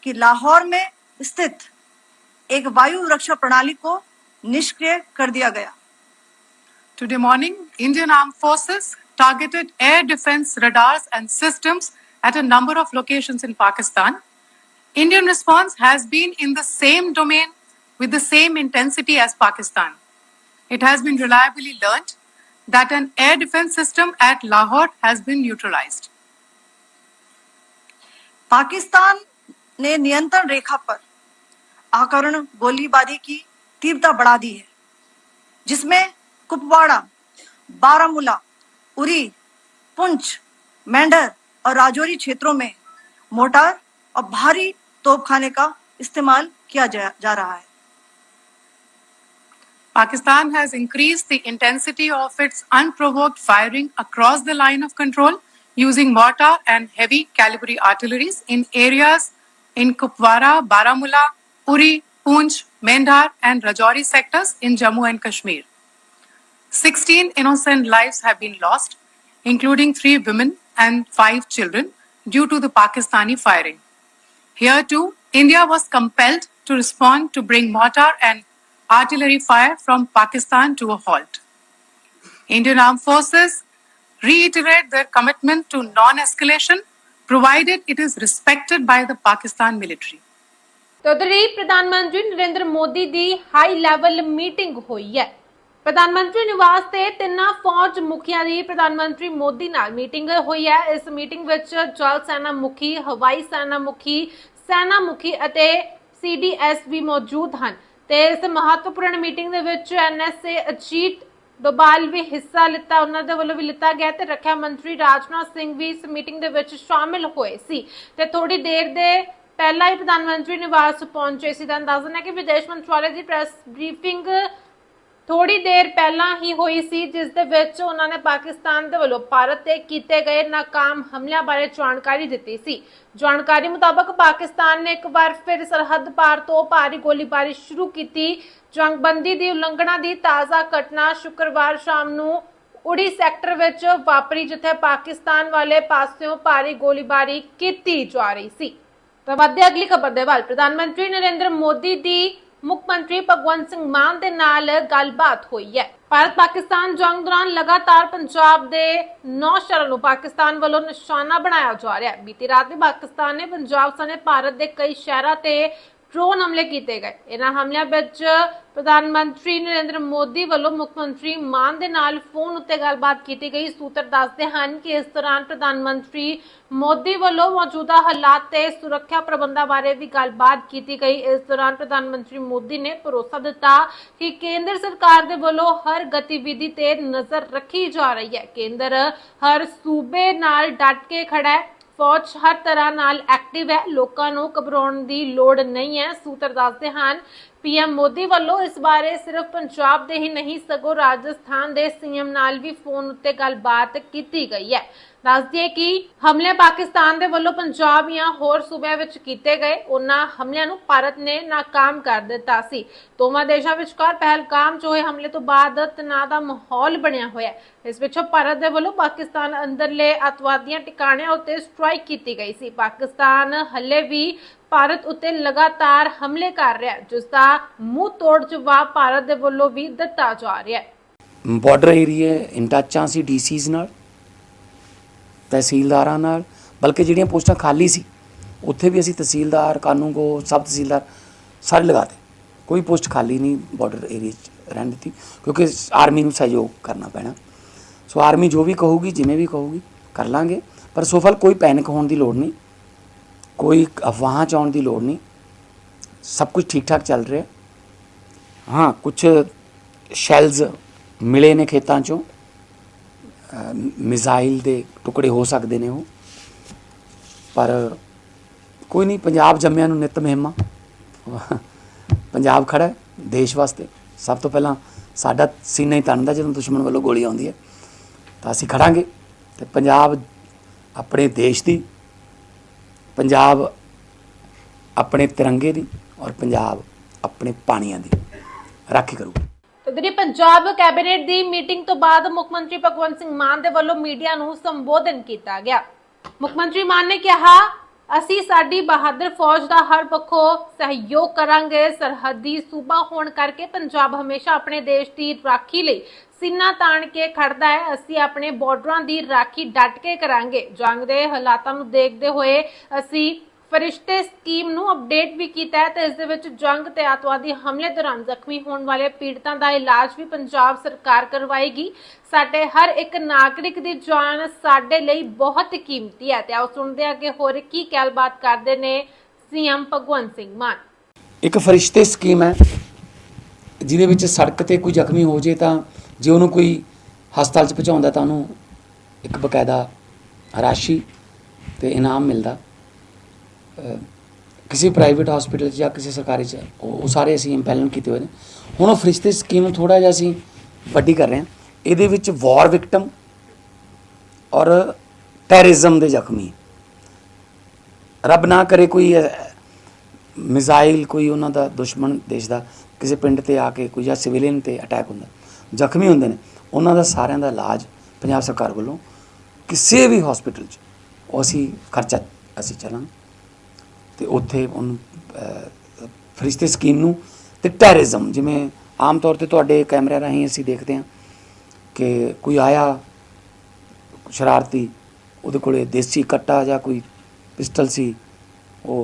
कि लाहौर में स्थित एक वायु रक्षा प्रणाली को निष्क्रिय कर दिया गया। Today morning, Indian Armed Forces targeted air defense radars and systems at a number of locations in Pakistan. Indian response has been in the same domain with the same intensity as Pakistan. It has been reliably learnt that an air defense system at Lahore has been neutralized. Pakistan ने नियंत्रण रेखा पर आकरण गोलीबारी की तीव्रता बढ़ा दी है जिसमें कुपवाड़ा बारामूला उरी पुंछ मेंढर और राजौरी क्षेत्रों में मोटार और भारी तोपखाने का इस्तेमाल किया जा, जा रहा है Pakistan has increased the intensity of its unprovoked firing across the line of control using mortar and heavy caliber artilleries in areas in Kupwara, Baramulla, Uri, Poonch, Mendhar, and Rajouri sectors in Jammu and Kashmir. 16 innocent lives have been lost, including three women and five children, due to the Pakistani firing. Here too, India was compelled to respond to bring mortar and artillery fire from Pakistan to a halt. Indian Armed Forces reiterate their commitment to non escalation provided it is respected by the Pakistan military. ਤੇ ਉਧਰ ਹੀ ਪ੍ਰਧਾਨ ਮੰਤਰੀ ਨਰਿੰਦਰ ਮੋਦੀ ਦੀ high level meeting ਹੋਈ ਹੈ ਪ੍ਰਧਾਨ ਮੰਤਰੀ ਨਿਵਾਸ ਤੇ ਤਿੰਨਾਂ ਫੌਜ ਮੁਖੀਆਂ ਦੀ ਪ੍ਰਧਾਨ ਮੰਤਰੀ ਮੋਦੀ ਨਾਲ ਮੀਟਿੰਗ ਹੋਈ ਹੈ। ਇਸ ਮੀਟਿੰਗ ਵਿੱਚ ਜਲ ਸੈਨਾ ਮੁਖੀ, ਹਵਾਈ ਸੈਨਾ ਮੁਖੀ ਸੈਨਾ ਮੁਖੀ ਅਤੇ ਸੀਡੀਐਸ ਵੀ ਮੌਜੂਦ ਹਨ ਤੇ ਇਸ ਮਹੱਤਵਪੂਰਨ ਮੀਟਿੰਗ ਦੇ ਵਿੱਚ ਐਨਐਸਏ ਅਜੀਤ ਡੋਬਾਲ ਵੀ ਹਿੱਸਾ ਲਿੱਤਾ, ਉਹਨਾਂ ਦੇ ਵੱਲੋਂ ਵੀ ਲਿੱਤਾ ਗਿਆ ਤੇ ਰੱਖਿਆ ਮੰਤਰੀ ਰਾਜਨਾਥ ਸਿੰਘ ਵੀ ਇਸ ਮੀਟਿੰਗ ਦੇ ਵਿੱਚ ਸ਼ਾਮਿਲ ਹੋਏ ਸੀ। ਤੇ ਥੋੜੀ ਦੇਰ ਦੇ ਪਹਿਲਾਂ ਹੀ ਪ੍ਰਧਾਨ ਮੰਤਰੀ ਨਿਵਾਸ ਪਹੁੰਚੇ ਸੀ। ਤਾਂ ਦੱਸਣਾ ਕਿ ਵਿਦੇਸ਼ ਮੰਤਰਾਲੇ ਦੀ ਪ੍ਰੈਸ ਬਰੀਫਿੰਗ ਥੋੜੀ ਦੇਰ ਪਹਿਲਾਂ ਹੀ ਹੋਈ ਸੀ, ਜਿਸ ਦੇ ਵਿੱਚ ਉਹਨਾਂ ਨੇ ਪਾਕਿਸਤਾਨ ਦੇ ਵੱਲੋਂ ਭਾਰਤ ਤੇ ਕੀਤੇ ਗਏ ਨਾਕਾਮ ਹਮਲਿਆਂ ਬਾਰੇ ਜਾਣਕਾਰੀ ਦਿੱਤੀ ਸੀ। ਜਾਣਕਾਰੀ ਮੁਤਾਬਕ ਪਾਕਿਸਤਾਨ ਨੇ ਇੱਕ ਵਾਰ ਫਿਰ ਸਰਹੱਦ ਪਾਰ ਤੋਂ ਭਾਰੀ ਗੋਲੀਬਾਰੀ ਸ਼ੁਰੂ ਕੀਤੀ। ਜੰਗਬੰਦੀ ਦੀ ਉਲੰਘਣਾ ਦੀ ਤਾਜ਼ਾ ਘਟਨਾ ਸ਼ੁੱਕਰਵਾਰ ਸ਼ਾਮ ਨੂੰ ਉੜੀ ਸੈਕਟਰ ਵਿੱਚ ਵਾਪਰੀ, ਜਿੱਥੇ ਪਾਕਿਸਤਾਨ ਵਾਲੇ ਪਾਸਿਓਂ ਭਾਰੀ ਗੋਲੀਬਾਰੀ ਕੀਤੀ ਜਾ ਰਹੀ ਸੀ। ਤਾਂ ਵੱਧਦੇ ਅਗਲੀ ਖਬਰ ਦੇ ਵੱਲ ਪ੍ਰਧਾਨ ਮੰਤਰੀ ਨਰਿੰਦਰ ਮੋਦੀ ਦੀ ਮੁੱਖ ਮੰਤਰੀ ਭਗਵੰਤ ਸਿੰਘ ਮਾਨ ਦੇ ਨਾਲ ਗੱਲਬਾਤ ਹੋਈ ਹੈ। ਭਾਰਤ ਪਾਕਿਸਤਾਨ ਜੰਗ ਦੌਰਾਨ ਲਗਾਤਾਰ ਪੰਜਾਬ ਦੇ ਨੌ ਸ਼ਹਿਰਾਂ ਨੂੰ ਪਾਕਿਸਤਾਨ ਵੱਲੋਂ ਨਿਸ਼ਾਨਾ ਬਣਾਇਆ ਜਾ ਰਿਹਾ ਹੈ। ਬੀਤੀ ਰਾਤ ਵੀ ਪਾਕਿਸਤਾਨ ਨੇ ਪੰਜਾਬ ਸਣੇ ਭਾਰਤ ਦੇ ਕਈ ਸ਼ਹਿਰਾਂ ਤੇ ਡਰੋਨ ਹਮਲੇ ਕੀਤੇ ਗਏ। ਇਹਨਾਂ ਹਮਲਿਆਂ ਵਿੱਚ ਪ੍ਰਧਾਨ ਮੰਤਰੀ ਨਰਿੰਦਰ ਮੋਦੀ ਵੱਲੋਂ ਮੁੱਖ ਮੰਤਰੀ ਮਾਨ ਦੇ ਨਾਲ ਫੋਨ ਉੱਤੇ ਗੱਲਬਾਤ ਕੀਤੀ ਗਈ। ਸੂਤਰ ਦੱਸਦੇ ਹਨ ਕਿ ਇਸ ਦੌਰਾਨ ਪ੍ਰਧਾਨ ਮੰਤਰੀ ਮੋਦੀ ਵੱਲੋਂ ਮੌਜੂਦਾ ਹਾਲਾਤ ਤੇ ਸੁਰੱਖਿਆ ਪ੍ਰਬੰਧਾਂ ਬਾਰੇ ਵੀ ਗੱਲਬਾਤ ਕੀਤੀ ਗਈ। ਇਸ ਦੌਰਾਨ ਪ੍ਰਧਾਨ ਮੰਤਰੀ ਮੋਦੀ ਨੇ ਭਰੋਸਾ ਦਿੱਤਾ ਕਿ ਕੇਂਦਰ ਸਰਕਾਰ ਦੇ ਵੱਲੋਂ ਹਰ ਗਤੀਵਿਧੀ ਤੇ ਨਜ਼ਰ ਰੱਖੀ ਜਾ ਰਹੀ ਹੈ। ਕੇਂਦਰ ਹਰ ਸੂਬੇ ਨਾਲ ਡਟ ਕੇ ਖੜਾ ਹੈ। ਫੌਜ ਹਰ ਤਰ੍ਹਾਂ ਨਾਲ ਐਕਟਿਵ ਹੈ। ਲੋਕਾਂ ਨੂੰ ਘਬਰਾਉਣ ਦੀ ਲੋੜ ਨਹੀਂ ਹੈ। ਸੂਤਰ ਦੱਸਦੇ ਹਨ ਪੀਐਮ ਮੋਦੀ ਵੱਲੋਂ ਇਸ ਬਾਰੇ ਸਿਰਫ ਪੰਜਾਬ ਦੇ ਹੀ ਨਹੀਂ, ਸਗੋਂ ਰਾਜਸਥਾਨ ਦੇ ਸੀਐਮ ਨਾਲ ਵੀ ਫੋਨ ਉੱਤੇ ਗੱਲਬਾਤ ਕੀਤੀ ਗਈ ਹੈ। ਦੱਸਦੀਏ ਕਿ ਹਮਲੇ ਪਾਕਿਸਤਾਨ ਦੇ ਵੱਲੋਂ ਪੰਜਾਬ ਜਾਂ ਹੋਰ ਸੂਬਿਆਂ ਵਿੱਚ ਕੀਤੇ ਗਏ ਉਹਨਾਂ ਹਮਲਿਆਂ ਨੂੰ ਭਾਰਤ ਨੇ ਨਾਕਾਮ ਕਰ ਦਿੱਤਾ ਸੀ। ਦੋਵਾਂ ਦੇਸ਼ਾਂ ਵਿਚਕਾਰ ਪਹਿਲਗਾਮ 'ਚ ਹੋਏ ਹਮਲੇ ਤੋਂ ਬਾਅਦ ਤਣਾਅ ਦਾ ਮਾਹੌਲ ਬਣਿਆ ਹੋਇਆ ਇਸ ਵਿੱਚੋਂ ਭਾਰਤ ਦੇ ਵੱਲੋਂ ਪਾਕਿਸਤਾਨ ਅੰਦਰਲੇ ਅਤਵਾਦੀਆਂ ਟਿਕਾਣਿਆਂ ਉੱਤੇ ਸਟ੍ਰਾਈਕ ਕੀਤੀ ਗਈ ਸੀ। ਪਾਕਿਸਤਾਨ ਹੱਲੇ ਵੀ ਭਾਰਤ ਉੱਤੇ ਲਗਾਤਾਰ ਹਮਲੇ ਕਰ ਰਿਹਾ ਹੈ, ਜਿਸ ਦਾ ਮੂੰਹ ਤੋੜ ਜਵਾਬ ਭਾਰਤ ਦੇ ਵੱਲੋਂ ਵੀ ਦਿੱਤਾ ਜਾ ਰਿਹਾ ਹੈ। ਬਾਰਡਰ ਏਰੀਆ ਇਨ ਟੱਚ ਆ ਸੀ ਡੀਸੀਜ਼ ਨਾਲ, ਤਹਿਸੀਲਦਾਰਾਂ ਨਾਲ, ਬਲਕਿ ਜਿਹੜੀਆਂ ਪੋਸਟਾਂ ਖਾਲੀ ਸੀ, ਉੱਥੇ ਵੀ ਅਸੀਂ ਤਹਿਸੀਲਦਾਰ ਕਾਨੂੰਗੋ ਸਬ ਤਹਿਸੀਲਦਾਰ ਸਾਰੇ ਲਗਾਤੇ ਕੋਈ ਪੋਸਟ ਖਾਲੀ ਨਹੀਂ ਬਾਰਡਰ ਏਰੀਆ 'ਚ ਰਹਿਣ ਦਿੱਤੀ, ਕਿਉਂਕਿ ਆਰਮੀ ਨੂੰ ਸਹਿਯੋਗ ਕਰਨਾ ਪੈਣਾ। ਸੋ ਆਰਮੀ ਜੋ ਵੀ ਕਹੂਗੀ, ਜਿਵੇਂ ਵੀ ਕਹੂਗੀ, ਕਰ ਲਾਂਗੇ। ਪਰ ਸੋਫਲ ਕੋਈ ਪੈਨਿਕ ਹੋਣ ਦੀ ਲੋੜ ਨਹੀਂ। ਕੋਈ ਅਫਵਾਹਾਂ 'ਚ ਆਉਣ ਦੀ ਲੋੜ ਨਹੀਂ। ਸਭ ਕੁਝ ਠੀਕ ਠਾਕ ਚੱਲ ਰਿਹਾ। ਹਾਂ ਕੁਝ ਸ਼ੈਲਸ ਮਿਲੇ ਨੇ ਖੇਤਾਂ 'ਚੋਂ। ਮਿਜ਼ਾਈਲ ਦੇ ਟੁਕੜੇ ਹੋ ਸਕਦੇ ਨੇ ਉਹ। ਪਰ ਕੋਈ ਨਹੀਂ, ਪੰਜਾਬ ਜੰਮਿਆਂ ਨੂੰ ਨਿਤ ਮਹਿਮਾ। ਪੰਜਾਬ ਖੜਾ ਦੇਸ਼ ਵਾਸਤੇ। ਸਭ ਤੋਂ ਪਹਿਲਾਂ ਸਾਡਾ ਸੀਨਾ ਹੀ ਤਣਦਾ ਜਦੋਂ ਦੁਸ਼ਮਣ ਵੱਲੋਂ ਗੋਲੀ ਆਉਂਦੀ ਹੈ। ਤਾਂ ਅਸੀਂ ਖੜਾਂਗੇ ਤੇ ਪੰਜਾਬ ਆਪਣੇ ਦੇਸ਼ ਦੀ ਪੰਜਾਬ ਆਪਣੇ ਤਿਰੰਗੇ ਦੀ ਔਰ ਪੰਜਾਬ ਆਪਣੇ ਪਾਣੀਆਂ ਦੀ। ਰਾਖੀ ਕਰੂਗਾ ਤੇ ਪੰਜਾਬ ਕੈਬਨਿਟ ਦੀ ਮੀਟਿੰਗ ਤੋਂ ਬਾਅਦ ਮੁੱਖ ਮੰਤਰੀ ਭਗਵੰਤ ਸਿੰਘ ਮਾਨ ਦੇ ਵੱਲੋਂ ਮੀਡੀਆ ਨੂੰ ਸੰਬੋਧਨ ਕੀਤਾ ਗਿਆ। ਮੁੱਖ ਮੰਤਰੀ ਮਾਨ ਨੇ ਕਿਹਾ, ਅਸੀਂ ਸਾਡੀ ਬਹਾਦਰ ਫੌਜ ਦਾ ਹਰ ਪੱਖੋਂ ਸਹਿਯੋਗ ਕਰਾਂਗੇ। ਸਰਹੱਦੀ ਸੂਬਾ ਹੋਣ ਕਰਕੇ ਪੰਜਾਬ ਹਮੇਸ਼ਾ ਆਪਣੇ ਦੇਸ਼ ਦੀ ਰਾਖੀ ਲਈ ਸੀਨਾ ਤਾਣ ਕੇ ਖੜਦਾ ਹੈ। ਅਸੀਂ ਆਪਣੇ ਬਾਰਡਰਾਂ ਦੀ ਰਾਖੀ ਡਟ ਕੇ ਕਰਾਂਗੇ। ਜੰਗ ਦੇ ਹਾਲਾਤਾਂ ਨੂੰ ਦੇਖਦੇ ਹੋਏ ਅਸੀਂ ਫਰਿਸ਼ਤੇ ਸਕੀਮ ਨੂੰ ਅਪਡੇਟ ਵੀ ਕੀਤਾ ਹੈ ਤੇ ਇਸ ਦੇ ਵਿੱਚ ਜੰਗ ਤੇ ਆਤਵਾਦੀ ਹਮਲੇ ਦੌਰਾਨ ਜ਼ਖਮੀ ਹੋਣ ਵਾਲੇ ਪੀੜਤਾਂ ਦਾ ਇਲਾਜ ਵੀ ਪੰਜਾਬ ਸਰਕਾਰ ਕਰਵਾਏਗੀ। ਸਾਡੇ ਹਰ ਇੱਕ ਨਾਗਰਿਕ ਦੀ ਜਾਨ ਸਾਡੇ ਲਈ ਬਹੁਤ ਕੀਮਤੀ ਹੈ। ਤੇ ਆਓ ਸੁਣਦੇ ਹਾਂ ਕਿ ਹੋਰ ਕੀ ਗੱਲਬਾਤ ਕਰਦੇ ਨੇ ਸੀਐਮ ਭਗਵੰਤ ਸਿੰਘ ਮਾਨ। ਇੱਕ ਫਰਿਸ਼ਤੇ ਸਕੀਮ ਹੈ, ਜਿਹਦੇ ਵਿੱਚ ਸੜਕ ਤੇ ਕੋਈ ਜ਼ਖਮੀ ਹੋ ਜੇ ਤਾਂ ਜੇ ਉਹਨੂੰ ਕੋਈ ਹਸਪਤਾਲ 'ਚ ਪਹੁੰਚਾਉਂਦਾ ਤਾਂ ਉਹਨੂੰ ਇੱਕ ਬਕਾਇਦਾ ਰਾਸ਼ੀ ਤੇ ਇਨਾਮ ਮਿਲਦਾ। ਕਿਸੇ ਪ੍ਰਾਈਵੇਟ ਹਸਪੀਟਲ 'ਚ ਜਾਂ ਕਿਸੇ ਸਰਕਾਰੀ 'ਚ ਉਹ ਸਾਰੇ ਅਸੀਂ ਇੰਪੈਲਨ ਕੀਤੇ ਹੋਏ ਨੇ। ਹੁਣ ਉਹ ਫਰਿਸ਼ਤੇ ਸਕੀਮ ਨੂੰ ਥੋੜਾ ਜਿਹਾ ਅਸੀਂ ਵੱਡੀ ਕਰ ਰਹੇ ਹਾਂ। ਇਹਦੇ ਵਿੱਚ ਵਾਰ ਵਿਕਟਮ ਔਰ ਟੈਰਰਿਜ਼ਮ ਦੇ ਜ਼ਖਮੀ। ਰੱਬ ਨਾ ਕਰੇ ਕੋਈ ਅਹ, ਮਿਜ਼ਾਈਲ ਕੋਈ ਉਹਨਾਂ ਦਾ ਦੁਸ਼ਮਣ ਦੇਸ਼ ਦਾ ਕਿਸੇ ਪਿੰਡ ਤੇ ਆ ਕੇ ਕੋਈ ਜਾਂ ਸਿਵਿਲੀਅਨ ਤੇ ਅਟੈਕ ਹੁੰਦਾ। ਜ਼ਖਮੀ ਹੁੰਦੇ ਨੇ। ਉਹਨਾਂ ਦਾ ਸਾਰਿਆਂ ਦਾ ਇਲਾਜ ਪੰਜਾਬ ਸਰਕਾਰ ਵੱਲੋਂ ਕਿਸੇ ਵੀ ਹਸਪੀਟਲ 'ਚ ਉਹ ਅਸੀਂ ਖਰਚਾ, ਅਸੀਂ ਚੱਲਾਂਗੇ। ਤੇ ਉੱਥੇ ਉਹਨੂੰ ਫਰਿਸ਼ਤੇ ਸਕੀਮ ਨੂੰ ਤੇ ਟੈਰਰਿਜ਼ਮ ਜਿਵੇਂ ਆਮ ਤੌਰ ਤੇ ਤੁਹਾਡੇ ਕੈਮਰੇ ਰਾਹੀਂ ਅਸੀਂ ਦੇਖਦੇ ਹਾਂ ਕਿ ਕੋਈ ਆਇਆ ਸ਼ਰਾਰਤੀ, ਉਹਦੇ ਕੋਲੇ ਦੇਸੀ ਕੱਟਾ ਜਾਂ ਕੋਈ ਪਿਸਟਲ ਸੀ